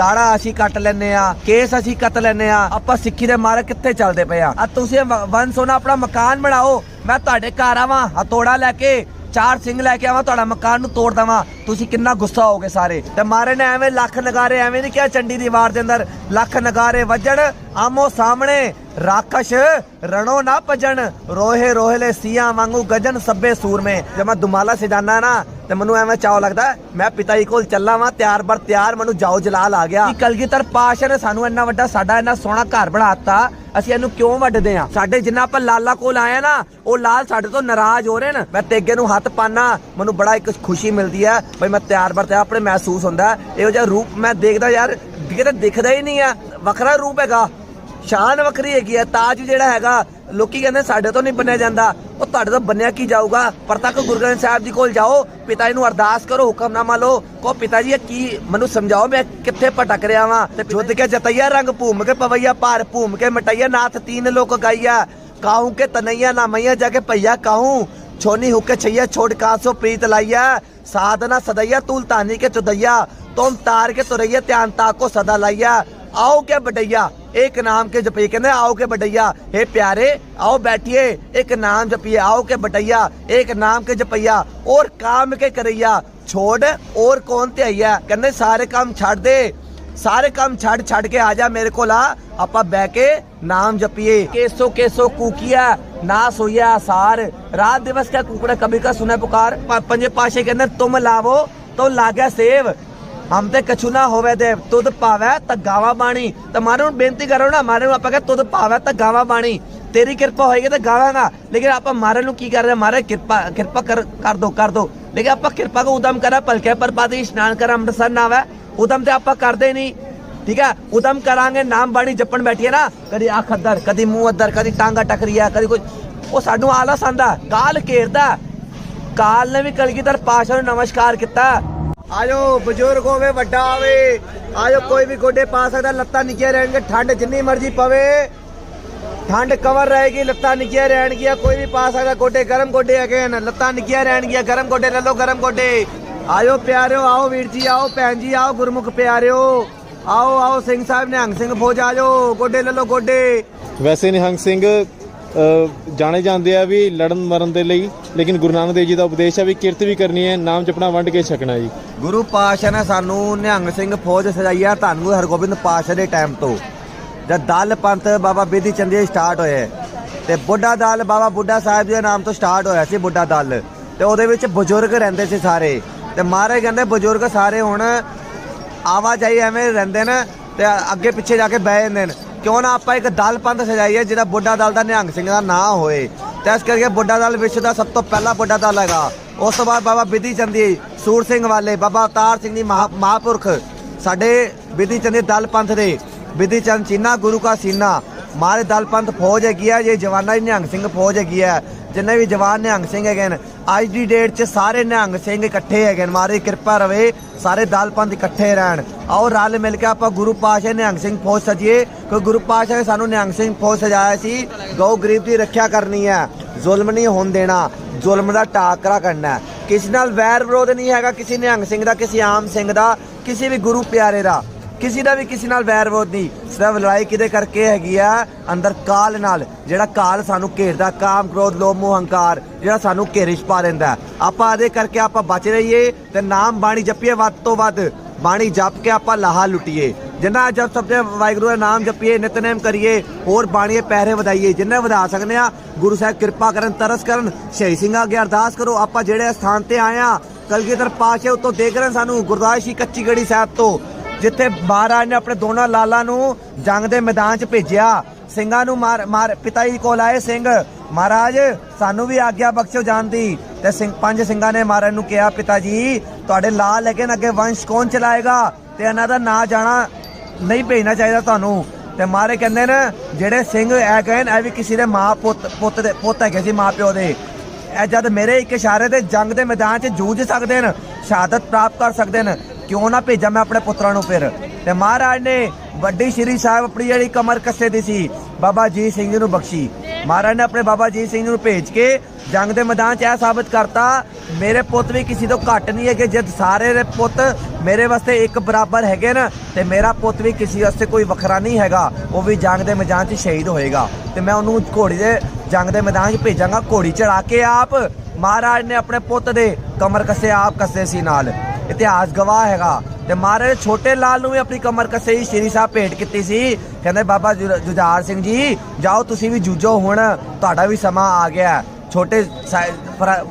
ਦਾੜਾ ਅਸੀਂ ਕੱਟ ਲੈਨੇ ਆ ਕੇਸ ਅਸੀਂ ਕੱਟ ਲੈਨੇ ਆ ਆਪਾਂ ਸਿੱਖੀ ਦੇ ਮਾਰੇ ਕਿੱਥੇ ਚੱਲਦੇ ਪਏ ਆ ਆ ਤੁਸੀਂ ਵਨ ਸੋਨਾ ਆਪਣਾ ਮਕਾਨ ਬਣਾਓ, ਮੈਂ ਤੁਹਾਡੇ ਘਰ ਆਵਾਂ, ਹਥੋੜਾ ਲੈ ਕੇ, ਚਾਰ ਸਿੰਘ ਲੈ ਕੇ ਆਵਾਂ, ਤੁਹਾਡਾ ਮਕਾਨ ਨੂੰ ਤੋੜ ਦਵਾਂ। ਤੁਸੀਂ ਕਿੰਨਾ ਗੁੱਸਾ ਹੋਗੇ ਸਾਰੇ? ਤੇ ਮਾਰੇ ਨੇ ਐਵੇਂ ਲੱਖ ਨਗਾਰੇ, ਐਵੇਂ ਨਹੀਂ ਕਿਹਾ, ਚੰਡੀ ਦੀ ਵਾਰ ਦੇ ਅੰਦਰ ਲੱਖ ਨਗਾਰੇ ਵੱਜਣ, ਆਮੋ ਸਾਹਮਣੇ ਰਾਕਸ਼ ਰਣੋ ਨਾ ਭਜਣ। ਰੋਹੇ ਰੋਹਲੇ ਸੀਆਂ ਵਾਂਗੂ ਗਜਨ ਸੱਬੇ ਸੂਰਮੇ। ਜੇ ਮੈਂ ਦੁਮਾਲਾ ਸਜਾਨਾ ਨਾ, ਤੇ ਮੈਨੂੰ ਐਵੇਂ ਚਾਅ ਲੱਗਦਾ, ਮੈਂ ਪਿਤਾ ਜੀ ਕੋਲ ਚੱਲਾਂ ਵਾਂ, ਤਿਆਰ ਬਰ ਤਿਆਰ, ਮੈਨੂੰ ਜਾਓ ਜਲਾਲ ਆ ਗਿਆ। ਕਲਗੀਧਰ ਪਾਸ਼ਾ ਨੇ ਸਾਨੂੰ ਇੰਨਾ ਵੱਡਾ, ਸਾਡਾ ਇੰਨਾ ਸੋਹਣਾ ਘਰ ਬਣਾਤਾ ਅਸੀਂ ਇਹਨੂੰ ਕਿਉਂ ਵੱਢਦੇ ਆ? ਸਾਡੇ ਜਿੰਨਾ ਆਪਾਂ ਲਾਲਾ ਕੋਲ ਆਏ ਨਾ, ਉਹ ਲਾਲ ਸਾਡੇ ਤੋਂ ਨਾਰਾਜ਼ ਹੋ ਰਹੇ ਨੇ। ਮੈਂ ਤੇਗੇ ਨੂੰ ਹੱਥ ਪਾਣਾ ਮੈਨੂੰ ਬੜਾ ਇੱਕ ਖੁਸ਼ੀ ਮਿਲਦੀ ਹੈ ਬਈ ਮੈਂ ਤਿਆਰ ਬਰ ਤਿਆਰ ਆਪਣੇ ਮਹਿਸੂਸ ਹੁੰਦਾ। ਇਹੋ ਜਿਹਾ ਰੂਪ ਮੈਂ ਦੇਖਦਾ ਯਾਰ, ਕਿਤੇ ਦਿਖਦਾ ਹੀ ਨਹੀਂ ਆ। ਵੱਖਰਾ ਰੂਪ ਹੈਗਾ। ਸ਼ਾਨ ਵੱਖਰੀ ਹੈਗੀ ਆ ਤਾਜ ਜਿਹੜਾ ਹੈਗਾ, ਲੋਕੀ ਕਹਿੰਦੇ ਸਾਡੇ ਤੋਂ ਨਹੀਂ ਬੰਨਿਆ ਜਾਂਦਾ। ਉਹ ਤੁਹਾਡੇ ਤੋਂ ਬੰਨਿਆ ਕੀ ਜਾਊਗਾ? ਪਰ ਤੱਕ ਗੁਰੂ ਗ੍ਰੰਥ ਸਾਹਿਬ ਜੀ ਕੋਲ ਜਾਓ, ਪਿਤਾ ਜੀ ਨੂੰ ਅਰਦਾਸ ਕਰੋ ਹੁਕਮਨਾਮਾ ਲਓ। ਕੋ ਪਿਤਾ ਜੀ ਕੀ ਮੈਨੂੰ ਸਮਝਾਓ, ਮੈਂ ਕਿੱਥੇ ਭਟਕ ਰਿਹਾ ਵਾਂ? ਤੇ ਜੁੱਧ ਕੇ ਜਤਈਆ ਰੰਗ ਭੂਮ ਕੇ ਪਵਈਆ ਪਾਰ ਭੂਮ ਕੇ ਮਟਈਆ ਨਾਥ ਤੀਨ ਲੋਕ ਗਾਈਆ। ਕਾਹੂ ਕੇ ਤਨਈਆ ਨਾ ਮਈਆ ਜਾ ਕੇ ਪਈਆ ਕਾਹੂ? ਛੋਨੀ ਹੁਕੇ ਛਈਆ, ਛੋੜ ਕਾਸੋ ਪ੍ਰੀਤ ਲਾਈਆ। ਸਾਧਨਾ ਸਦਈਆ ਤੁਲਤਾਨੀ ਕੇ ਚੁਦਈਆ। ਤੁਮ ਤਾਰ ਕੇ ਤੁਰਈਆ, ਧਿਆਨ ਤਾਕੋ ਸਦਾ ਲਾਈਆ। आओ के बटैया एक नाम के जपिए कहते आओ के बटैया हे प्यारे आओ बैठिए एक नाम जपिए आओ के बटैया एक नाम के जपैया और काम के करैया छोड़ और कौन ते आइया कहते सारे काम छड़ दे ਸਾਰੇ ਕੰਮ ਛੱਡ ਛੱਡ ਕੇ ਆ ਜਾ ਮੇਰੇ ਕੋਲ ਆ ਆਪਾਂ ਬਹਿ ਕੇ ਨਾਮ ਜਪੀਏ ਕੇਸੋ ਕੇਸੋ ਕੂਕੀਆ ਨਾ ਸੋਇਆ ਸਾਰ ਰਾਤ ਦਿਵਸ ਕਾ ਕੁਕੜਾ ਕਬੀ ਕਾ ਸੁਨੇ ਪੁਕਾਰ ਪ- ਪੰਜੇ ਪਾਸ਼ੇ ਕਹਿੰਦੇ ਤੁਮ ਲਾਵੋ ਤੋ ਲਾਗਿਆ ਸੇਵ ਹਮ ਤੇ ਕਛੂ ਨਾ ਹੋਵੇ ਦੇ ਤੁਧ ਪਾਵੈ ਤਾਂ ਗਾਵਾ ਬਾਣੀ ਤਾਂ ਮਾਰੇ ਨੂੰ ਬੇਨਤੀ ਕਰੋ ਨਾ ਮਾਰੇ ਨੂੰ ਆਪਾਂ ਕਹੇ ਤੁਧ ਪਾਵੈ ਤੇਰੀ ਕਿਰਪਾ ਹੋਏਗੀ ਤਾਂ ਗਾਵਾਂਗਾ ਲੇਕਿਨ ਆਪਾਂ ਮਾਰੇ ਨੂੰ ਕੀ ਕਰ ਰਹੇ ਮਾਰੇ ਕਿਰਪਾ ਕਿਰਪਾ ਕਰ ਕਰ ਦੋ ਕਰ ਦੋ ਲੇਕਿਨ ਆਪਾਂ ਕਿਰਪਾ ਕੋ ਉਦਮ ਕਰਾ ਭਲਕੇ ਪਰਪਾਦੀ ਇਸ਼ਨਾਨ ਕਰ ਅੰਮ੍ਰਿਤਸਰ ਨਾ ਆਵੇ ਉਦਮ ਤੇ ਆਪਾਂ ਕਰਦੇ ਨਹੀਂ ਠੀਕ ਹੈ ਉਦਮ ਕਰਾਂਗੇ ਨਾਮ ਬਾਣੀ ਜਪਣ ਬੈਠੀਏ ਨਾ ਕਦੀ ਅੱਖ ਅੱਧਰ ਕਦੀ ਮੂੰਹ ਅੱਧਰ ਕਦੀ ਟਾਂਗਾ ਟਕਰੀਆ ਕਦੀ ਕੋਈ ਉਹ ਸਾਨੂੰ ਆਲਸ ਆਂਦਾ ਕਾਲ ਘੇਰਦਾ ਕਾਲ ਨੇ ਵੀ ਕਲਗੀਧਰ ਪਾਸ਼ਾ ਨੂੰ ਨਮਸਕਾਰ ਕੀਤਾ ਆਜੋ, ਬਜ਼ੁਰਗ ਹੋਵੇ, ਵੱਡਾ ਹੋਵੇ, ਆਜੋ, ਕੋਈ ਵੀ ਗੋਡੇ ਪਾ ਸਕਦਾ, ਲੱਤਾਂ ਨਿੱਕੀਆਂ ਰਹਿਣਗੇ ਠੰਡ ਜਿੰਨੀ ਮਰਜ਼ੀ ਪਵੇ। ਠੰਡ ਕਵਰ ਰਹੇਗੀ, ਲੱਤਾਂ ਨਿੱਕੀਆਂ ਰਹਿਣਗੀਆਂ, ਕੋਈ ਵੀ ਪਾ ਸਕਦਾ, ਗੋਡੇ ਗਰਮ ਗੋਡੇ ਹੈਗੇ ਨੇ ਲੱਤਾਂ ਨਿੱਕੀਆਂ ਰਹਿਣਗੀਆਂ, ਗਰਮ ਗੋਡੇ ਲੈ ਲਓ, ਗਰਮ ਗੋਡੇ। ਆਇਓ ਪਿਆਰਿਓ, ਆਓ ਵੀਰ ਜੀ, ਆਓ ਭੈਣ ਜੀ, ਆਓ ਗੁਰਮੁਖ ਪਿਆਰਿਓ। ਆਓ ਆਓ, ਸਿੰਘ ਸਾਹਿਬ ਨਿਹੰਗ ਸਿੰਘ ਫੌਜ ਆ ਜਾਓ ਗੋਡੇ ਲੈ ਲਓ, ਗੋਡੇ। ਵੈਸੇ ਨਿਹੰਗ ਸਿੰਘ ਜਾਣੇ ਜਾਂਦੇ ਆ ਵੀ ਲੜਨ ਮਰਨ ਦੇ ਲਈ, ਲੇਕਿਨ ਗੁਰੂ ਨਾਨਕ ਦੇਵ ਜੀ ਦਾ ਉਪਦੇਸ਼ ਹੈ ਵੀ ਕਿਰਤ ਵੀ ਕਰਨੀ ਹੈ, ਨਾਮ ਜਪਣਾ, ਵੰਡ ਕੇ ਛਕਣਾ ਜੀ। ਗੁਰੂ ਪਾਤਸ਼ਾਹ ਨੇ ਸਾਨੂੰ ਨਿਹੰਗ ਸਿੰਘ ਫੌਜ ਸਜਾਈ ਆ ਧੰਨ ਗੁਰੂ ਹਰਗੋਬਿੰਦ ਪਾਤਸ਼ਾਹ ਦੇ ਟਾਈਮ ਤੋਂ। ਜਦ ਦਲ ਪੰਥ ਬਾਬਾ ਬੇਦੀ ਚੰਦੇ ਸਟਾਰਟ ਹੋਏ, ਤੇ ਬੁੱਢਾ ਦਲ ਬਾਬਾ ਬੁੱਢਾ ਸਾਹਿਬ ਜੀ ਦੇ ਨਾਮ ਤੋਂ ਸਟਾਰਟ ਹੋਇਆ ਸੀ ਬੁੱਢਾ ਦਲ। ਤੇ ਉਹਦੇ ਵਿੱਚ ਬਜ਼ੁਰਗ ਰਹਿੰਦੇ ਸੀ ਸਾਰੇ। ਤੇ ਮਹਾਰਾਜ ਕਹਿੰਦੇ ਬਜ਼ੁਰਗ ਸਾਰੇ ਹੁਣ ਆਵਾਜਾਈ ਐਵੇਂ ਰਹਿੰਦੇ ਨੇ, ਤੇ ਅੱਗੇ ਪਿੱਛੇ ਜਾ ਕੇ ਬਹਿ ਜਾਂਦੇ ਨੇ। ਕਿਉਂ ਨਾ ਆਪਾਂ ਇੱਕ ਦਲ ਪੰਥ ਸਜਾਈਏ ਜਿਹੜਾ ਬੁੱਢਾ ਦਲ ਦਾ ਨਿਹੰਗ ਸਿੰਘ ਦਾ ਨਾਂ ਹੋਏ। ਤੇ ਇਸ ਕਰਕੇ ਬੁੱਢਾ ਦਲ ਵਿਸ਼ਵ ਦਾ ਸਭ ਤੋਂ ਪਹਿਲਾ ਬੁੱਢਾ ਦਲ ਹੈਗਾ। ਉਸ ਤੋਂ ਬਾਅਦ ਬਾਬਾ ਬਿਧੀ ਚੰਦੀ, ਸੂਰ ਸਿੰਘ ਵਾਲੇ, ਬਾਬਾ ਅਵਤਾਰ ਸਿੰਘ ਜੀ ਮਹਾ- ਮਹਾਂਪੁਰਖ ਸਾਡੇ ਬਿਧੀ ਚੰਦੀ ਦਲ ਪੰਥ ਦੇ। ਬਿਧੀ ਚੰਦ ਚੀਨਾ, ਗੁਰੂ ਕਾ ਸੀਨਾ। ਮਾਰੇ ਦਲ ਪੰਥ ਫੌਜ ਹੈਗੀ ਹੈ ਇਹ ਜਵਾਨਾਂ ਦੀ ਨਿਹੰਗ ਸਿੰਘ ਫੌਜ ਹੈਗੀ ਹੈ ਜਿੰਨੇ ਵੀ ਜਵਾਨ ਨਿਹੰਗ ਸਿੰਘ ਹੈਗੇ ਨੇ, ਅੱਜ ਦੀ ਡੇਟ 'ਚ ਸਾਰੇ ਨਿਹੰਗ ਸਿੰਘ ਇਕੱਠੇ ਹੈਗੇ ਨੇ। ਮਾਰੇ ਕਿਰਪਾ ਰਵੇ, ਸਾਰੇ ਦਲ ਪੰਥ ਇਕੱਠੇ ਰਹਿਣ। ਆਓ ਰਲ ਮਿਲ ਕੇ ਆਪਾਂ ਗੁਰੂ ਪਾਸ਼ਾ ਨਿਹੰਗ ਸਿੰਘ ਫੌਜ ਸਜੀਏ। ਕਿਉਂਕਿ ਗੁਰੂ ਪਾਸ਼ਾ ਨੇ ਸਾਨੂੰ ਨਿਹੰਗ ਸਿੰਘ ਫੌਜ ਸਜਾਇਆ ਸੀ। ਗਊ ਗਰੀਬ ਦੀ ਰੱਖਿਆ ਕਰਨੀ ਹੈ। ਜ਼ੁਲਮ ਨਹੀਂ ਹੋਣ ਦੇਣਾ। ਜ਼ੁਲਮ ਦਾ ਟਾਕਰਾ ਕਰਨਾ ਕਿਸੇ ਨਾਲ ਵੈਰ ਵਿਰੋਧ ਨਹੀਂ ਹੈਗਾ। ਕਿਸੇ ਨਿਹੰਗ ਸਿੰਘ ਦਾ, ਕਿਸੇ ਆਮ ਸਿੰਘ ਦਾ, ਕਿਸੇ ਵੀ ਗੁਰੂ ਪਿਆਰੇ ਦਾ। ਕਿਸੇ ਦਾ ਵੀ ਕਿਸੇ ਨਾਲ ਵੈਰ ਵਿਰੋਧ ਨਹੀਂ। ਸਿਰਫ ਲੜਾਈ ਕਿਹਦੇ ਕਰਕੇ ਹੈਗੀ ਆ? ਅੰਦਰ ਕਾਲ ਨਾਲ। ਜਿਹੜਾ ਕਾਲ ਸਾਨੂੰ ਘੇਰਦਾ, ਕਾਮ, ਕ੍ਰੋਧ, ਲੋਭ, ਮੋਹ, ਹੰਕਾਰ, ਜਿਹੜਾ ਸਾਨੂੰ ਘੇਰੇ ਪਾ ਲੈਂਦਾ ਆਪਾਂ ਇਹਦੇ ਕਰਕੇ ਆਪਾਂ ਬਚ ਰਹੀਏ ਤੇ ਨਾਮ ਬਾਣੀ ਜਪੀਏ ਵੱਧ ਤੋਂ ਵੱਧ। ਬਾਣੀ ਜਪ ਕੇ ਆਪਾਂ ਲਾਹਾ ਲੁੱਟੀਏ। ਜਿੰਨਾ ਜਪ ਸਭ ਦੇ ਵਾਹਿਗੁਰੂ ਦਾ ਨਾਮ ਜਪੀਏ ਨਿਤਨੇਮ ਕਰੀਏ, ਹੋਰ ਬਾਣੀਏ ਪਹਿਰੇ ਵਧਾਈਏ। ਜਿੰਨਾ ਵਧਾ ਸਕਦੇ ਆ, ਗੁਰੂ ਸਾਹਿਬ ਕਿਰਪਾ ਕਰਨ, ਤਰਸ ਕਰਨ, ਸ਼ਹੀਦ ਸਿੰਘਾਂ ਅੱਗੇ ਅਰਦਾਸ ਕਰੋ, ਆਪਾਂ ਜਿਹੜੇ ਸਥਾਨ ਤੇ ਆਏ ਆ, ਕਲਗੀਧਰ ਪਾਸ਼ੇ ਉਤੋਂ ਦੇਖ ਰਹੇ ਸਾਨੂੰ, ਗੁਰਦਾਸ ਜੀ ਕੱਚੀ ਗੜੀ ਸਾਹਿਬ ਤੋਂ। ਜਿੱਥੇ ਮਹਾਰਾਜ ਨੇ ਆਪਣੇ ਦੋਨਾਂ ਲਾਲਾਂ ਨੂੰ ਜੰਗ ਦੇ ਮੈਦਾਨ 'ਚ ਭੇਜਿਆ। ਸਿੰਘਾਂ ਨੂੰ ਮਾਰ ਮਾਰ ਪਿਤਾ ਜੀ ਕੋਲ ਆਏ ਸਿੰਘ, ਮਹਾਰਾਜ, ਸਾਨੂੰ ਵੀ ਆਗਿਆ ਬਖਸ਼ੋ ਜਾਣ ਦੀ। ਤੇ ਸਿੰਘ ਪੰਜ ਸਿੰਘਾਂ ਨੇ ਮਹਾਰਾਜ ਨੂੰ ਕਿਹਾ ਪਿਤਾ ਜੀ ਤੁਹਾਡੇ ਲਾਲ ਲੇਕਿਨ ਅੱਗੇ ਵੰਸ਼ ਕੌਣ ਚਲਾਏਗਾ? ਤੇ ਇਹਨਾਂ ਦਾ ਨਾਂ ਜਾਣਾ ਨਹੀਂ ਭੇਜਣਾ ਚਾਹੀਦਾ ਤੁਹਾਨੂੰ। ਤੇ ਮਾਰੇ ਕਹਿੰਦੇ ਨੇ, ਜਿਹੜੇ ਸਿੰਘ ਐ ਗਏ ਨੇ ਇਹ ਵੀ ਕਿਸੇ ਦੇ ਮਾਂ ਪੁੱਤ ਪੁੱਤ ਦੇ ਪੁੱਤ ਹੈਗੇ ਸੀ ਮਾਂ ਪਿਓ ਦੇ। ਇਹ ਜਦ ਮੇਰੇ ਇੱਕ ਇਸ਼ਾਰੇ ਤੇ ਜੰਗ ਦੇ ਮੈਦਾਨ 'ਚ ਜੂਝ ਸਕਦੇ ਨੇ ਸ਼ਹਾਦਤ ਪ੍ਰਾਪਤ ਕਰ ਸਕਦੇ ਨੇ ਕਿਉਂ ਨਾ ਭੇਜਾਂ ਮੈਂ ਆਪਣੇ ਪੁੱਤਰਾਂ ਨੂੰ ਫਿਰ? ਤੇ ਮਹਾਰਾਜ ਨੇ ਵੱਡੀ ਸ਼੍ਰੀ ਸਾਹਿਬ ਆਪਣੀ ਜਿਹੜੀ ਕਮਰ ਕੱਸੇ ਦੀ ਸੀ, ਬਾਬਾ ਜੀ ਸਿੰਘ ਜੀ ਨੂੰ ਬਖਸ਼ੀ। ਮਹਾਰਾਜ ਨੇ ਆਪਣੇ ਬਾਬਾ ਜੀ ਸਿੰਘ ਜੀ ਨੂੰ ਭੇਜ ਕੇ ਜੰਗ ਦੇ ਮੈਦਾਨ 'ਚ ਇਹ ਸਾਬਤ ਕਰਤਾ, ਮੇਰੇ ਪੁੱਤ ਵੀ ਕਿਸੇ ਤੋਂ ਘੱਟ ਨਹੀਂ ਹੈਗੇ, ਜਦ ਸਾਰੇ ਦੇ ਪੁੱਤ ਮੇਰੇ ਵਾਸਤੇ ਇੱਕ ਬਰਾਬਰ ਹੈਗੇ ਨਾ, ਤੇ ਮੇਰਾ ਪੁੱਤ ਵੀ ਕਿਸੇ ਵਾਸਤੇ ਕੋਈ ਵੱਖਰਾ ਨਹੀਂ ਹੈਗਾ, ਉਹ ਵੀ ਜੰਗ ਦੇ ਮੈਦਾਨ 'ਚ ਸ਼ਹੀਦ ਹੋਏਗਾ। ਤੇ ਮੈਂ ਉਹਨੂੰ ਘੋੜੀ ਦੇ ਜੰਗ ਦੇ ਮੈਦਾਨ 'ਚ ਭੇਜਾਂਗਾ, ਘੋੜੀ ਚੜਾ ਕੇ ਆਪ ਮਹਾਰਾਜ ਨੇ ਆਪਣੇ ਪੁੱਤ ਦੇ ਕਮਰ ਕੱਸੇ, ਆਪ ਕੱਸੇ ਸੀ ਨਾਲ। ਇਤਿਹਾਸ ਗਵਾਹ ਹੈਗਾ। ਤੇ ਮਹਾਰਾਜ ਛੋਟੇ ਲਾਲ ਨੂੰ ਵੀ ਆਪਣੀ ਕਮਰ ਕੱਸੇ ਹੀ ਸ਼੍ਰੀ ਸਾਹਿਬ ਭੇਟ ਕੀਤੀ ਸੀ। ਕਹਿੰਦੇ ਬਾਬਾ ਜੁਝਾਰ ਸਿੰਘ ਜੀ ਜਾਓ ਤੁਸੀਂ ਵੀ ਜੂਝੋ ਹੁਣ। ਤੁਹਾਡਾ ਵੀ ਸਮਾਂ ਆ ਗਿਆ। ਛੋਟੇ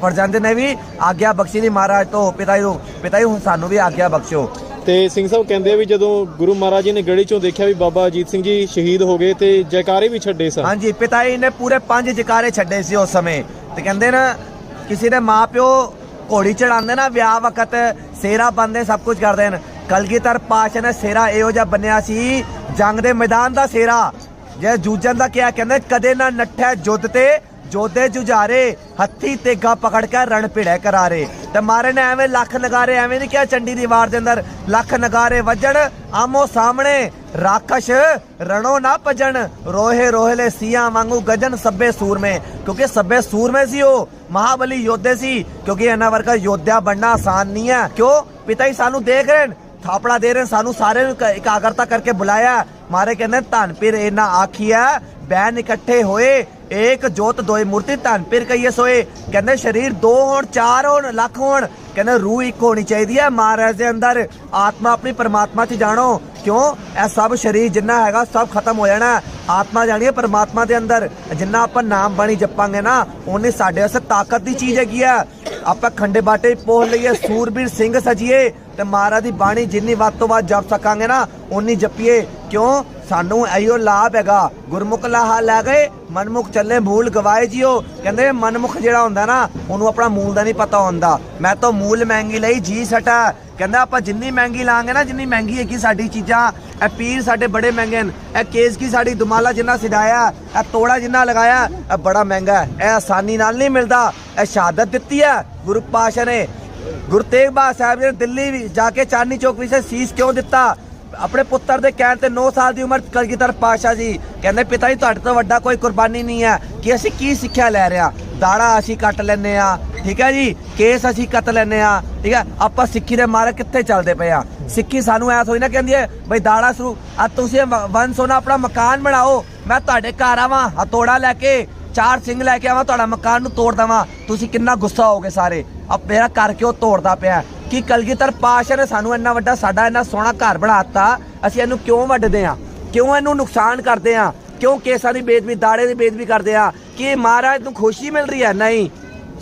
ਫਰਜ਼ੰਦ ਨੇ ਵੀ ਆਗਿਆ ਬਖਸ਼ੀ ਦੀ ਮਹਾਰਾਜ ਤੋਂ। ਪਿਤਾ ਜੀ ਨੂੰ ਪਿਤਾ ਜੀ ਹੁਣ ਸਾਨੂੰ ਵੀ ਆਗਿਆ ਬਖਸ਼ੋ। ਤੇ ਸਿੰਘ ਸਾਹਿਬ ਕਹਿੰਦੇ ਆ ਵੀ ਜਦੋਂ ਗੁਰੂ ਮਹਾਰਾਜ ਜੀ ਨੇ ਗੜੀ ਚੋਂ ਦੇਖਿਆ ਵੀ ਬਾਬਾ ਅਜੀਤ ਸਿੰਘ ਜੀ ਸ਼ਹੀਦ ਹੋ ਗਏ ਤੇ ਜੈਕਾਰੇ ਵੀ ਛੱਡੇ ਸਨ। ਹਾਂਜੀ ਪਿਤਾ ਜੀ ਨੇ ਪੂਰੇ ਪੰਜ ਜਕਾਰੇ ਛੱਡੇ ਸੀ ਉਸ ਸਮੇਂ। ਤੇ ਕਹਿੰਦੇ ਨਾ ਕਿਸੇ ਦੇ ਮਾਪਿਓ ਘੋੜੀ ਚੜਾਉਂਦੇ ਨਾ ਵਿਆਹ ਵਕਤ ਸੇਰਾ ਬੰਦੇ ਸਭ ਕੁਝ ਕਰਦੇ ਨੇ ਕਲਗੀਧਰ ਪਾਸ਼ਾ ਨੇ ਸੇਰਾ ਇਹੋ ਜਿਹਾ ਬੰਨਿਆ ਸੀ। ਜੰਗ ਦੇ ਮੈਦਾਨ ਦਾ ਸੇਰਾ। ਜੇ ਜੂਝਣ ਦਾ ਕਿਹਾ ਕਹਿੰਦੇ, ਕਦੇ ਨਾ ਨੱਠਿਆ ਜੁੱਧ ਤੇ ਜੋਧੇ ਜੁਝਾਰੇ ਹੱਥੀ ਤੇਗਾ ਪਕੜ ਕੇ ਰਣ ਭਿੜੇ ਕਰਾਰੇ। ਤੇ ਮਾਰੇ ਨੇ ਐਵੇਂ ਲੱਖ ਨਗਾਰੇ, ਐਵੇਂ ਨਹੀਂ ਕਿਹਾ ਚੰਡੀ ਦੀ ਵਾਰ ਦੇ ਅੰਦਰ ਲੱਖ ਨਗਾਰੇ ਵੱਜਣ। ਆਮੋ ਸਾਹਮਣੇ ਰਾਖਸ਼ ਰਣੋ ਨਾ ਭਜਣ। ਰੋਹੇ ਰੋਹਲੇ ਸੀਆਂ ਵਾਂਗੂ ਗਜਨ ਸੱਬੇ ਸੂਰਮੇ। ਕਿਉਂਕਿ ਸੱਬੇ ਸੂਰਮੇ ਸੀ ਉਹ, ਮਹਾਬਲੀ ਯੋਧੇ ਸੀ। ਕਿਉਂਕਿ ਇਹਨਾਂ ਵਰਗਾ ਯੋਧਿਆ ਬਣਨਾ ਆਸਾਨ ਨਹੀਂ ਹੈ। ਕਿਉਂ? ਪਿਤਾ ਹੀ ਸਾਨੂੰ ਦੇਖ ਰਹੇ ਨੇ, ਥਾਪੜਾ ਦੇ ਰਹੇ ਸਾਨੂੰ ਸਾਰੇ ਨੂੰ ਇਕਾਗਰਤਾ ਕਰਕੇ ਬੁਲਾਇਆ। ਮਾਰੇ ਕਹਿੰਦੇ ਧਨ ਪੀਰ ਇਹਨਾਂ ਆਖੀਆ ਬੈਨ ਇਕੱਠੇ ਹੋਏ। ਏਕ ਜੋਤ ਦੋਏ ਮੂਰਤੀ ਧਨ ਪੀਰ ਕਹੀਏ ਸੋਏ। ਕਹਿੰਦੇ ਸਰੀਰ ਦੋ ਹੋਣ, ਚਾਰ ਹੋਣ, ਲੱਖ ਹੋਣ। ਕਹਿੰਦੇ ਰੂਹ ਇੱਕ ਹੋਣੀ ਚਾਹੀਦੀ ਹੈ ਮਹਾਰਾਜ ਦੇ ਅੰਦਰ। ਆਤਮਾ ਆਪਣੀ ਪਰਮਾਤਮਾ 'ਚ ਜਾਣੋ। ਕਿਉਂ? ਇਹ ਸਭ ਸਰੀਰ ਜਿੰਨਾ ਹੈਗਾ ਸਭ ਖਤਮ ਹੋ ਜਾਣਾ। ਆਤਮਾ ਜਾਣੀ ਹੈ ਪਰਮਾਤਮਾ ਦੇ ਅੰਦਰ। ਜਿੰਨਾ ਆਪਾਂ ਨਾਮ ਬਾਣੀ ਜਪਾਂਗੇ ਨਾ ਉਹਨੇ ਸਾਡੇ ਵਾਸਤੇ ਤਾਕਤ ਦੀ ਚੀਜ਼ ਹੈਗੀ ਆ। ਆਪਾਂ ਖੰਡੇ ਬਾਟੇ ਪੋਹ ਲਈਏ, ਸੂਰਬੀਰ ਸਿੰਘ ਸਜੀਏ ਤੇ ਮਹਾਰਾਜ ਦੀ ਬਾਣੀ ਜਿੰਨੀ ਵੱਧ ਤੋਂ ਵੱਧ ਜਪ ਸਕਾਂਗੇ ਨਾ ਉਨੀ ਜਪੀਏ। ਕਿਉਂ? ਸਾਨੂੰ ਐਯੋ ਲਾਭ ਹੈਗਾ। ਗੁਰਮੁਖ ਲਾਹਾ ਲੈ ਗਏ ਮਨਮੁਖ ਚੱਲੇ, ਮੂਲ ਗਵਾਏ ਜਿਓ। ਕਹਿੰਦੇ ਮਨਮੁਖ ਜਿਹੜਾ ਹੁੰਦਾ ਨਾ, ਉਹਨੂੰ ਆਪਣਾ ਮੂਲ ਦਾ ਨਹੀਂ ਪਤਾ ਹੁੰਦਾ। ਮੈਂ ਤਾਂ ਮੂਲ ਮਹਿੰਗੀ ਲਈ ਜੀ ਸਟਾ ਕਹਿੰਦਾ ਆਪਾਂ ਜਿੰਨੀ ਮਹਿੰਗੀ ਲਾਂਗੇ ਨਾ, ਜਿੰਨੀ ਮਹਿੰਗੀ ਹੈਗੀ ਸਾਡੀ ਚੀਜ਼ਾਂ, ਇਹ ਪੀਰ ਸਾਡੇ ਬੜੇ ਮਹਿੰਗੇ ਨੇ ਇਹ ਕੇਸ ਕੀ ਸਾਡੀ ਦੁਮਾਲਾ ਜਿੰਨਾ ਸਜਾਇਆ ਇਹ ਤੋੜਾ ਜਿੰਨਾ ਲਗਾਇਆ, ਇਹ ਬੜਾ ਮਹਿੰਗਾ ਹੈ। ਇਹ ਆਸਾਨੀ ਨਾਲ ਨਹੀਂ ਮਿਲਦਾ। ਇਹ ਸ਼ਹਾਦਤ ਦਿੱਤੀ ਹੈ ਗੁਰੂ ਪਾਸ਼ਾ ਨੇ। ਗੁਰੂ ਤੇਗ ਬਹਾਦਰ ਸਾਹਿਬ ਨੇ ਦਿੱਲੀ ਜਾ ਕੇ ਚਾਂਦਨੀ ਚੌਕ ਵਿੱਚ ਸੀਸ ਕਿਉਂ ਦਿੱਤਾ? ਆਪਣੇ ਪੁੱਤਰ ਦੇ ਕਹਿਣ ਤੇ 9 ਸਾਲ ਦੀ ਉਮਰ ਕਲਗੀਧਰ ਪਾਸ਼ਾ ਜੀ। ਕਹਿੰਦੇ, ਪਿਤਾ ਜੀ, ਤੁਹਾਡੇ ਤੋਂ ਵੱਡਾ ਕੋਈ ਕੁਰਬਾਨੀ ਨਹੀਂ ਹੈ। ਕਿ ਅਸੀਂ ਕੀ ਸਿੱਖਿਆ ਲੈ ਰਹੇ ਹਾਂ? ਦਾੜਾ ਅਸੀਂ ਕੱਟ ਲੈਨੇ ਆ ਠੀਕ ਹੈ ਜੀ? ਕੇਸ ਅਸੀਂ ਕੱਟ ਲੈਨੇ ਆ ਠੀਕ ਹੈ? ਆਪਾਂ ਸਿੱਖੀ ਦੇ ਮਾਰੇ ਕਿੱਥੇ ਚੱਲਦੇ ਪਏ ਆ ਸਿੱਖੀ ਸਾਨੂੰ ਐ ਥੋੜੀ ਨਾ ਕਹਿੰਦੀ ਹੈ, ਬਈ ਦਾੜਾ ਸ਼ੁਰੂ, ਆ ਤੁਸੀਂ ਵ- ਵਨ ਸੋਨਾ ਆਪਣਾ ਮਕਾਨ ਬਣਾਓ। ਮੈਂ ਤੁਹਾਡੇ ਘਰ ਆਵਾਂ ਹਤੋੜਾ ਲੈ ਕੇ, ਚਾਰ ਸਿੰਘ ਲੈ ਕੇ ਆਵਾਂ, ਤੁਹਾਡਾ ਮਕਾਨ ਨੂੰ ਤੋੜ ਦਵਾਂ। ਤੁਸੀਂ ਕਿੰਨਾ ਗੁੱਸਾ ਹੋਗੇ ਸਾਰੇ? ਆ ਮੇਰਾ ਕਰਕੇ ਉਹ ਤੋੜਦਾ ਪਿਆ ਕਿ ਕਲਗੀਧਰ ਪਾਸ਼ਾ ਨੇ ਸਾਨੂੰ ਇੰਨਾ ਵੱਡਾ ਸਾਡਾ ਇੰਨਾ ਸੋਹਣਾ ਘਰ ਬਣਾਤਾ, ਅਸੀਂ ਇਹਨੂੰ ਕਿਉਂ ਵੱਢਦੇ ਆ ਕਿਉਂ ਇਹਨੂੰ ਨੁਕਸਾਨ ਕਰਦੇ ਆ ਕਿਉਂ ਕੇਸਾਂ ਦੀ ਬੇਦਬੀ ਦਾੜੇ ਦੀ ਬੇਦਬੀ ਕਰਦੇ ਆ ਕਿ ਮਹਾਰਾਜ ਨੂੰ ਖੁਸ਼ੀ ਮਿਲ ਰਹੀ ਹੈ? ਨਹੀਂ।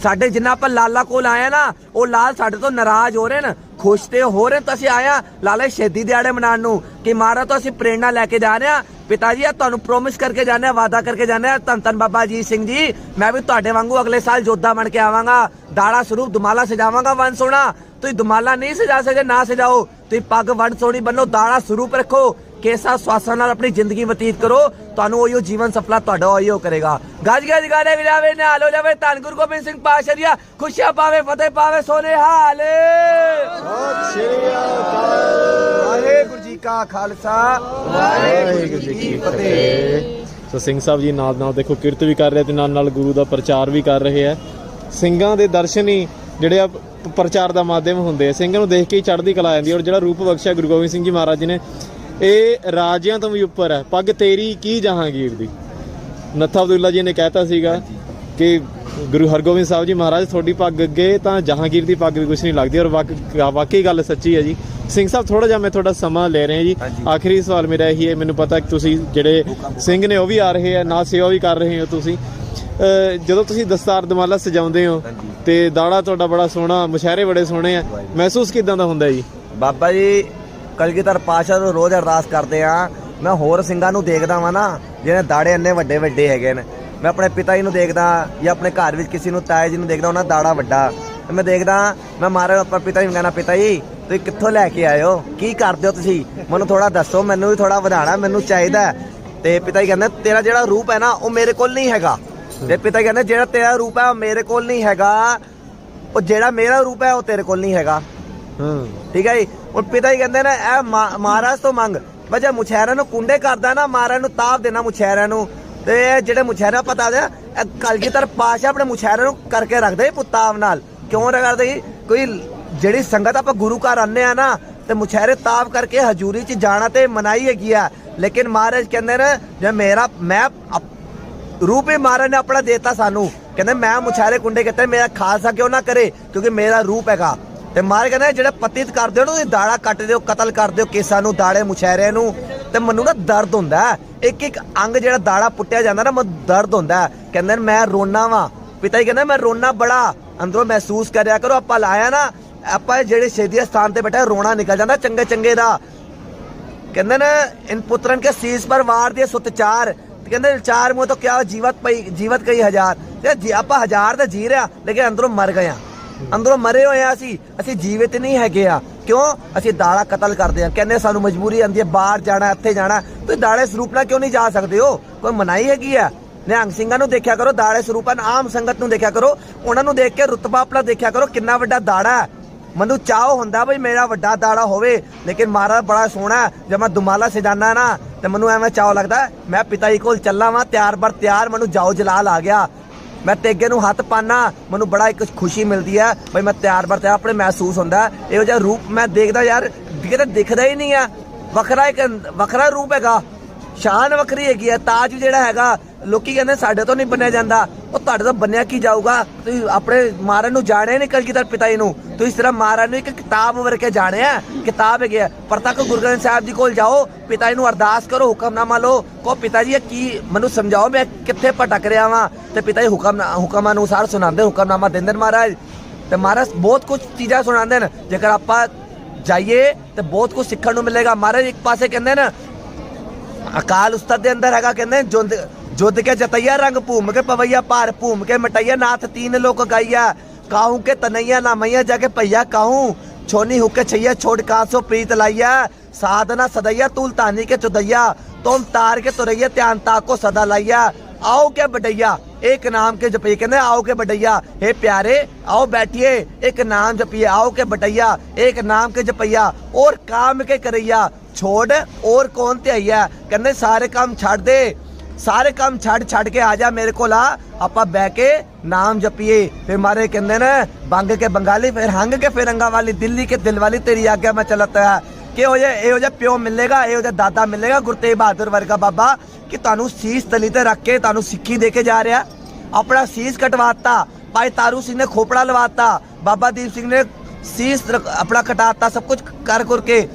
ਸਾਡੇ ਜਿੰਨਾ ਆਪਾਂ ਲਾਲਾ ਕੋਲ ਆਇਆ ਨਾ, ਉਹ ਲਾਲ ਸਾਡੇ ਤੋਂ ਨਾਰਾਜ਼ ਹੋ ਰਹੇ ਨੇ, ਖੁਸ਼ ਤੇ ਹੋ ਰਹੇ ਤਾਂ ਅਸੀਂ ਆਇਆ ਲਾਲੇ ਸ਼ਹੀਦੀ ਦਿਹਾੜੇ ਮਨਾਉਣ ਨੂੰ। ਕਿ ਮਹਾਰਾਜ ਤੋਂ ਅਸੀਂ ਪ੍ਰੇਰਣਾ ਲੈ ਕੇ ਜਾ ਰਹੇ ਆ ਪਿਤਾ ਜੀ ਆ ਤੁਹਾਨੂੰ ਪ੍ਰੋਮਿਸ ਕਰਕੇ ਜਾਂਦੇ ਆ ਵਾਅਦਾ ਕਰਕੇ ਜਾਂਦੇ ਆ ਧੰਨ ਧੰਨ ਬਾਬਾ ਜੀ ਸਿੰਘ ਜੀ, ਮੈਂ ਵੀ ਤੁਹਾਡੇ ਵਾਂਗੂ ਅਗਲੇ ਸਾਲ ਜੋਧਾ ਬਣ ਕੇ ਆਵਾਂਗਾ। ਦਾੜਾ ਸਰੂਪ, ਦੁਮਾਲਾ ਸਜਾਵਾਂਗਾ, ਵਨ ਸੋਣਾ ਤੁਸੀਂ ਦੁਮਾਲਾ ਨਹੀਂ ਸਜਾ ਸਕਦੇ, ਨਾ ਸਜਾਓ। ਤੁਸੀਂ ਪੱਗ ਵਨ ਸੋਣੀ ਬੰਨੋ, ਦਾੜਾ ਸਰੂਪ ਰੱਖੋ, ਕੇਸਾ ਸਵਾਸਾਂ ਨਾਲ ਆਪਣੀ ਜ਼ਿੰਦਗੀ ਬਤੀਤ ਕਰੋ, ਤੁਹਾਨੂੰ ਉਹੀਓ ਜੀਵਨ ਸਫਲਾ ਤੁਹਾਡਾ ਉਹੀਓ ਕਰੇਗਾ। ਗੱਜ ਗੱਜ ਗਾਣੇ ਵਿਲਾਵੇ ਨਾਲ ਹੋ ਜਾਵੇ, ਧੰਨ ਗੁਰੂ ਗੋਬਿੰਦ ਸਿੰਘ ਪਾਸ਼ਰੀਆ ਖੁਸ਼ੀਆਂ ਪਾਵੇ, ਫਤਿਹ ਪਾਵੇ ਸੋਨੇ ਹਾਲ। ਵਾਹਿਗੁਰੂ ਜੀ ਕਾ ਖਾਲਸਾ। ਵਾਹਿਗੁਰੂ ਜੀ ਕੀ ਫਤਿਹ। ਸੋ ਸਿੰਘ ਸਾਹਿਬ ਜੀ ਨਾਲ ਨਾਲ ਦੇਖੋ ਕਿਰਤ ਵੀ ਕਰ ਰਹੇ ਤੇ ਨਾਲ ਨਾਲ ਗੁਰੂ ਦਾ ਪ੍ਰਚਾਰ ਵੀ ਕਰ ਰਹੇ ਆ। ਸਿੰਘਾਂ ਦੇ ਦਰਸ਼ਨ ਹੀ ਜਿਹੜੇ ਆ ਪ੍ਰਚਾਰ ਦਾ ਮਾਧਿਅਮ ਹੁੰਦੇ ਆ ਸਿੰਘਾਂ ਨੂੰ ਦੇਖ ਕੇ ਹੀ ਚੜ੍ਹਦੀ ਕਲਾ ਹੈ ਔਰ ਜਿਹੜਾ ਰੂਪ ਬਖਸ਼ਿਆ ਗੁਰੂ ਗੋਬਿੰਦ ਸਿੰਘ ਜੀ ਮਹਾਰਾਜ ਜੀ ਨੇ ਇਹ ਰਾਜਿਆਂ ਤੋਂ ਵੀ ਉੱਪਰ ਹੈ ਪੱਗ ਤੇਰੀ ਕੀ ਜਹਾਂਗੀਰ ਦੀ? ਨੱਥਾ ਅਬਦੁੱਲਾ ਜੀ ਨੇ ਕਹਿਤਾ ਸੀਗਾ ਕਿ ਗੁਰੂ ਹਰਗੋਬਿੰਦ ਸਾਹਿਬ ਜੀ ਮਹਾਰਾਜ ਤੁਹਾਡੀ ਪੱਗ ਅੱਗੇ ਤਾਂ ਜਹਾਂਗੀਰ ਦੀ ਪੱਗ ਵੀ ਕੁਝ ਨਹੀਂ ਲੱਗਦੀ ਔਰ ਵਾਕ- ਵਾਕਈ ਗੱਲ ਸੱਚੀ ਹੈ ਜੀ। ਸਿੰਘ ਸਾਹਿਬ ਥੋੜਾ ਜਿਹਾ ਮੈਂ ਤੁਹਾਡਾ ਸਮਾਂ ਲੈ ਰਿਹਾ ਜੀ। ਆਖਰੀ ਸਵਾਲ ਮੇਰਾ ਇਹੀ ਹੈ ਮੈਨੂੰ ਪਤਾ ਕਿ ਤੁਸੀਂ ਜਿਹੜੇ ਸਿੰਘ ਨੇ ਉਹ ਵੀ ਆ ਰਹੇ ਆ ਨਾਲ ਸੇਵਾ ਵੀ ਕਰ ਰਹੇ ਹੋ ਤੁਸੀਂ। ਜਦੋਂ ਤੁਸੀਂ ਦਸਤਾਰ ਦਮਾਲਾ ਸਜਾਉਂਦੇ ਹੋ। ਤੇ ਦਾੜਾ ਤੁਹਾਡਾ ਬੜਾ ਸੋਹਣਾ ਮੁਸ਼ਾਰੇ ਬੜੇ ਸੋਹਣੇ ਆ। ਮਹਿਸੂਸ ਕਿਦਾਂ ਦਾ ਹੁੰਦਾ ਜੀ? ਬਾਬਾ ਜੀ ਕਲਗੀਧਰ ਪਾਸ਼ਾ ਨੂੰ ਰੋਜ਼ ਅਰਦਾਸ ਕਰਦੇ ਆ। ਮੈਂ ਹੋਰ ਸਿੰਘਾਂ ਨੂੰ ਦੇਖਦਾ ਵਾਂ ਨਾ ਜਿਹਨੇ ਦਾੜੇ ਇੰਨੇ ਵੱਡੇ ਵੱਡੇ ਹੈਗੇ ਨੇ। ਮੈਂ ਆਪਣੇ ਪਿਤਾ ਜੀ ਨੂੰ ਦੇਖਦਾ ਜਾਂ ਆਪਣੇ ਘਰ ਵਿੱਚ ਕਿਸੇ ਨੂੰ ਤਾਏ ਜੀ ਨੂੰ ਦੇਖਦਾ ਉਹਨਾਂ ਦਾੜਾ ਵੱਡਾ। ਮੈਂ ਦੇਖਦਾ ਮੈਂ ਮਾਰੇ ਆਪਣੇ ਪਿਤਾ ਜੀ ਨੂੰ ਕਹਿਣਾ ਪਿਤਾ ਜੀ ਤੁਸੀਂ ਕਿੱਥੋਂ ਲੈ ਕੇ ਆਏ ਹੋ? ਕੀ ਕਰਦੇ ਹੋ ਤੁਸੀਂ? ਮੈਨੂੰ ਥੋੜਾ ਦੱਸੋ ਮੈਨੂੰ ਵੀ ਥੋੜਾ ਵਧਾਣਾ ਮੈਨੂੰ ਚਾਹੀਦਾ। ਤੇ ਪਿਤਾ ਜੀ ਕਹਿੰਦੇ ਤੇਰਾ ਜਿਹੜਾ ਰੂਪ ਹੈ ਨਾ ਉਹ ਮੇਰੇ ਕੋਲ ਨਹੀਂ ਹੈਗਾ। ਤੇ ਪਿਤਾ ਕਹਿੰਦੇ ਜਿਹੜਾ ਤੇਰਾ ਰੂਪ ਹੈ ਉਹ ਮੇਰੇ ਕੋਲ ਨਹੀਂ ਹੈਗਾ। ਉਹ ਜਿਹੜਾ ਮੇਰਾ ਰੂਪ ਹੈ ਉਹ ਤੇਰੇ ਕੋਲ ਨਹੀਂ ਹੈਗਾ। ਹਾਂ। ਠੀਕ ਹੈ ਜੀ? ਹੁਣ ਪਿਤਾ ਜੀ ਕਹਿੰਦੇ ਨੇ ਇਹ ਮਹਾਰਾਜ ਤੋਂ ਮੰਗ। ਵਜਾ ਮੁਛੈਰਿਆਂ ਨੂੰ ਕੁੰਡੇ ਕਰਦਾ ਨਾ ਮਹਾਰਾਜ ਨੂੰ ਤਾਪ ਦੇਣਾ ਮੁਛੈਰਿਆਂ ਨੂੰ। ਤੇ ਇਹ ਜਿਹੜੇ ਮੁਛੈਰਾ ਪਤਾ ਦੇ ਕਲਗੀਧਰ ਪਾਸ਼ਾ ਆਪਣੇ ਮੁਛੈਰਿਆਂ ਨੂੰ ਕਰਕੇ ਰੱਖਦੇ ਪੁੱਤਾਵ ਨਾਲ। ਕਿਉਂ ਕਰਦੇ ਜੀ? ਕੋਈ ਜਿਹੜੀ ਸੰਗਤ ਆਪਾਂ ਗੁਰੂ ਘਰ ਆਨੇ ਆ ਨਾ ਤੇ ਮੁਛਹਿਰੇ ਤਾਪ ਕਰਕੇ ਹਜੂਰੀ 'ਚ ਜਾਣਾ ਤੇ ਮਨਾਈ ਹੈਗੀ ਆ। ਲੇਕਿਨ ਮਹਾਰਾਜ ਕਹਿੰਦੇ ਨੇ ਜੇ ਮੇਰਾ ਮੈਂ ਰੂਪ ਮਹਾਰਾਜ ਨੇ ਆਪਣਾ ਦੇਤਾ ਸਾਨੂੰ। ਕਹਿੰਦੇ, ਮੈਂ ਮੁਛਹਿਰੇ ਕੁੰਡੇ ਕਿਤੇ, ਮੇਰਾ ਖਾਲਸਾ ਕਿਉਂ ਨਾ ਕਰੇ? ਕਿਉਂਕਿ ਮੇਰਾ ਰੂਪ ਹੈਗਾ। ਤੇ ਮਹਾਰਾਜ ਕਹਿੰਦੇ, ਜਿਹੜੇ ਪਤਿਤ ਕਰਦੇ ਹੋ ਨਾ, ਤੁਸੀਂ ਦਾੜਾ ਕੱਟ ਦਿਓ ਕਤਲ ਕਰ ਦਿਓ ਕੇਸਾਂ ਨੂੰ, ਦਾੜੇ ਮੁਛਹਿਰੇ ਨੂੰ, ਤੇ ਮੈਨੂੰ ਨਾ ਦਰਦ ਹੁੰਦਾ ਇੱਕ ਇੱਕ ਅੰਗ ਜਿਹੜਾ ਦਾੜਾ ਪੁੱਟਿਆ ਜਾਂਦਾ ਨਾ, ਮੈਨੂੰ ਦਰਦ ਹੁੰਦਾ ਕਹਿੰਦੇ, ਮੈਂ ਰੋਣਾ ਵਾਂ। ਪਿਤਾ ਜੀ ਕਹਿੰਦੇ, ਮੈਂ ਰੋਣਾ ਬੜਾ। ਅੰਦਰੋਂ ਮਹਿਸੂਸ ਕਰਿਆ ਕਰੋ, ਆਪਾਂ ਲਾਇਆ ਨਾ, ਆਪਾਂ ਜਿਹੜੇ ਸ਼ਹੀਦੀ ਸਥਾਨ ਤੇ ਬੈਠਾ, ਰੋਣਾ ਨਿਕਲ ਜਾਂਦਾ ਚੰਗੇ ਚੰਗੇ ਦਾ। ਕਹਿੰਦੇ ਨੇ, ਇਨ ਪੁੱਤਰਨ ਕੇ ਸੀਸ ਪਰ ਵਾਰ ਦੇ ਸੁਤ ਤੇ ਕਹਿੰਦੇ ਚਾਰ ਮੂੰਹ ਤੋਂ ਕਿਆ ਜੀਵਤ ਪਈ, ਜੀਵਤ ਕਈ ਹਜ਼ਾਰ। ਤੇ ਆਪਾਂ ਹਜ਼ਾਰ ਤਾਂ ਜੀ ਰਿਆ ਲੇਕਿਨ ਅੰਦਰੋਂ ਮਰ ਗਏ ਆ। ਅੰਦਰੋਂ ਮਰੇ ਹੋਏ ਆ ਅਸੀਂ ਅਸੀਂ ਜੀਵਿਤ ਨਹੀਂ ਹੈਗੇ ਆ। ਕਿਉਂ? ਅਸੀਂ ਦਾੜਾ ਕਤਲ ਕਰਦੇ ਆ। ਕਹਿੰਦੇ ਸਾਨੂੰ ਮਜਬੂਰੀ ਆਂਦੀ ਹੈ, ਬਾਹਰ ਜਾਣਾ, ਇੱਥੇ ਜਾਣਾ। ਤੁਸੀਂ ਦਾੜੇ ਸਰੂਪ ਨਾਲ ਕਿਉਂ ਨਹੀਂ ਜਾ ਸਕਦੇ ਹੋ? ਕੋਈ ਮਨਾਈ ਹੈਗੀ ਆ? ਨਿਹੰਗ ਸਿੰਘਾਂ ਨੂੰ ਦੇਖਿਆ ਕਰੋ, ਦਾੜੇ ਸਰੂਪਨ ਆਮ ਸੰਗਤ ਨੂੰ ਦੇਖਿਆ ਕਰੋ। ਉਹਨਾਂ ਨੂੰ ਦੇਖ ਕੇ ਰੁਤਬਾ ਆਪਣਾ ਦੇਖਿਆ ਕਰੋ, ਕਿੰਨਾ ਵੱਡਾ ਦਾੜਾ ਹੈ। ਮੈਨੂੰ ਚਾਹ ਹੁੰਦਾ ਬਈ ਮੇਰਾ ਵੱਡਾ ਦਾੜਾ ਹੋਵੇ, ਲੇਕਿਨ ਮਹਾਰਾਜ ਬੜਾ ਸੋਹਣਾ ਜੇ ਮੈਂ ਦੁਮਾਲਾ ਸਜਾਨਾ ਨਾ, ਤੇ ਮੈਨੂੰ ਐਵੇਂ ਚਾਹ ਲੱਗਦਾ ਮੈਂ ਪਿਤਾ ਜੀ ਕੋਲ ਚੱਲਾਂ ਵਾਂ, ਤਿਆਰ ਬਰ ਤਿਆਰ, ਮੈਨੂੰ ਜਾਓ ਜਲਾਲ ਆ ਗਿਆ। ਮੈਂ ਤੇਗੇ ਨੂੰ ਹੱਥ ਪਾਣਾ ਮੈਨੂੰ ਬੜਾ ਇੱਕ ਖੁਸ਼ੀ ਮਿਲਦੀ ਹੈ, ਬਈ ਮੈਂ ਤਿਆਰ ਬਰ ਤਿਆਰ ਆਪਣੇ ਮਹਿਸੂਸ ਹੁੰਦਾ ਇਹੋ ਜਿਹਾ ਰੂਪ ਮੈਂ ਦੇਖਦਾ ਯਾਰ, ਕਿਤੇ ਦਿਖਦਾ ਹੀ ਨਹੀਂ ਆ ਵੱਖਰਾ ਇੱਕ, ਵੱਖਰਾ ਰੂਪ ਹੈਗਾ। ਸ਼ਾਨ ਵੱਖਰੀ ਹੈਗੀ ਹੈ, ਤਾਜ ਜਿਹੜਾ ਹੈਗਾ ਲੋਕੀ ਕਹਿੰਦੇ ਸਾਡੇ ਤੋਂ ਨਹੀਂ ਬੰਨਿਆ ਜਾਂਦਾ। ਉਹ ਤੁਹਾਡੇ ਤੋਂ ਬੰਨਿਆ ਕੀ ਜਾਊਗਾ? ਤੁਸੀਂ ਆਪਣੇ ਮਹਾਰਾਜ ਨੂੰ ਜਾਣਿਆ ਨਹੀਂ ਕਲਗੀਧਰ ਪਿਤਾ ਜੀ ਨੂੰ। ਤੁਸੀਂ ਸਿਰਫ ਮਹਾਰਾਜ ਨੂੰ ਇੱਕ ਕਿਤਾਬ ਵਰ ਕੇ ਜਾਣਿਆ ਕਿਤਾਬ ਹੈਗੀ ਹੈ ਪਰ ਤੱਕ ਗੁਰੂ ਗ੍ਰੰਥ ਸਾਹਿਬ ਜੀ ਕੋਲ ਜਾਓ, ਪਿਤਾ ਜੀ ਨੂੰ ਅਰਦਾਸ ਕਰੋ ਹੁਕਮਨਾਮਾ ਲਓ ਕਹੋ, ਪਿਤਾ ਜੀ, ਇਹ ਕੀ ਮੈਨੂੰ ਸਮਝਾਓ, ਮੈਂ ਕਿੱਥੇ ਭਟਕ ਰਿਹਾ ਵਾਂ? ਤੇ ਪਿਤਾ ਜੀ ਹੁਕਮ ਹੁਕਮ ਅਨੁਸਾਰ ਸੁਣਾਉਂਦੇ, ਹੁਕਮਨਾਮਾ ਦਿੰਦੇ ਨੇ ਮਹਾਰਾਜ। ਤੇ ਮਹਾਰਾਜ ਬਹੁਤ ਕੁਝ ਚੀਜ਼ਾਂ ਸੁਣਾਉਂਦੇ ਨੇ। ਜੇਕਰ ਆਪਾਂ ਜਾਈਏ, ਤੇ ਬਹੁਤ ਕੁਝ ਸਿੱਖਣ ਨੂੰ ਮਿਲੇਗਾ। ਮਹਾਰਾਜ ਇੱਕ ਪਾਸੇ ਕਹਿੰਦੇ ਨੇ, ਅਕਾਲ ਉਸਤਤ ਦੇ ਅੰਦਰ ਹੈਗਾ, ਕਹਿੰਦੇ ਜੋ जुद के जतैया रंग भूम के पवैया पार भूम के मटैया नाथ तीन लोग गाइया काहू के तनैया नामैया जाके पैया काहू छोनी हुके छैया छोड़ कांसो प्रीत लाइया साधना सदैया तुलतानी के चुदैया तुम तार के तुरैया त्यान ताको सदा लाइया आओ के बडैया एक नाम के जपी कहने आओ के बटैया हे प्यारे आओ बैठिए एक नाम जपिए आओ के बटैया एक नाम के जपैया और काम के करैया छोड़ और कौन ते आइया कहने सारे काम छाड़ दे ਸਾਰੇ ਕੰਮ ਛੱਡ ਛੱਡ ਕੇ ਆ ਜਾ ਮੇਰੇ ਕੋਲ ਆ। ਆਪਾਂ ਬਹਿ ਕੇ ਨਾਮ ਜਪੀਏ। ਫਿਰ ਮਾਰੇ ਕਹਿੰਦੇ ਨੇ, ਬੰਗ ਕੇ ਬੰਗਾਲੀ, ਫਿਰ ਹੰਗ ਕੇ ਫਿਰੰਗਾ ਵਾਲੀ, ਦਿੱਲੀ ਕੇ ਦਿਲ ਵਾਲੀ ਤੇਰੀ ਆਗਿਆ ਮੈਂ ਚਲਤ ਹੈ ਕਿ ਹੋ ਜਾ ਇਹੋ ਜਿਹਾ ਪਿਓ ਮਿਲੇਗਾ, ਇਹੋ ਜਿਹਾ ਦਾਦਾ ਮਿਲੇਗਾ ਗੁਰਤੇਗ ਬਹਾਦਰ ਵਰਗਾ ਬਾਬਾ ਕਿ ਤੁਹਾਨੂੰ ਸੀਸ ਤਲੀ ਤੇ ਰੱਖ ਕੇ ਤੁਹਾਨੂੰ ਸਿੱਖੀ ਦੇ ਕੇ ਜਾ ਰਿਹਾ। ਆਪਣਾ ਸੀਸ ਕਟਵਾਤਾ, ਭਾਈ ਤਾਰੂ ਸਿੰਘ ਨੇ ਖੋਪੜਾ ਲਵਾਤਾ, ਬਾਬਾ ਦੀਪ ਸਿੰਘ ਨੇ ਸੀਸ ਆਪਣਾ ਕਟਾਤਾ, ਸਭ ਕੁਝ ਕਰ ਕਰਕੇ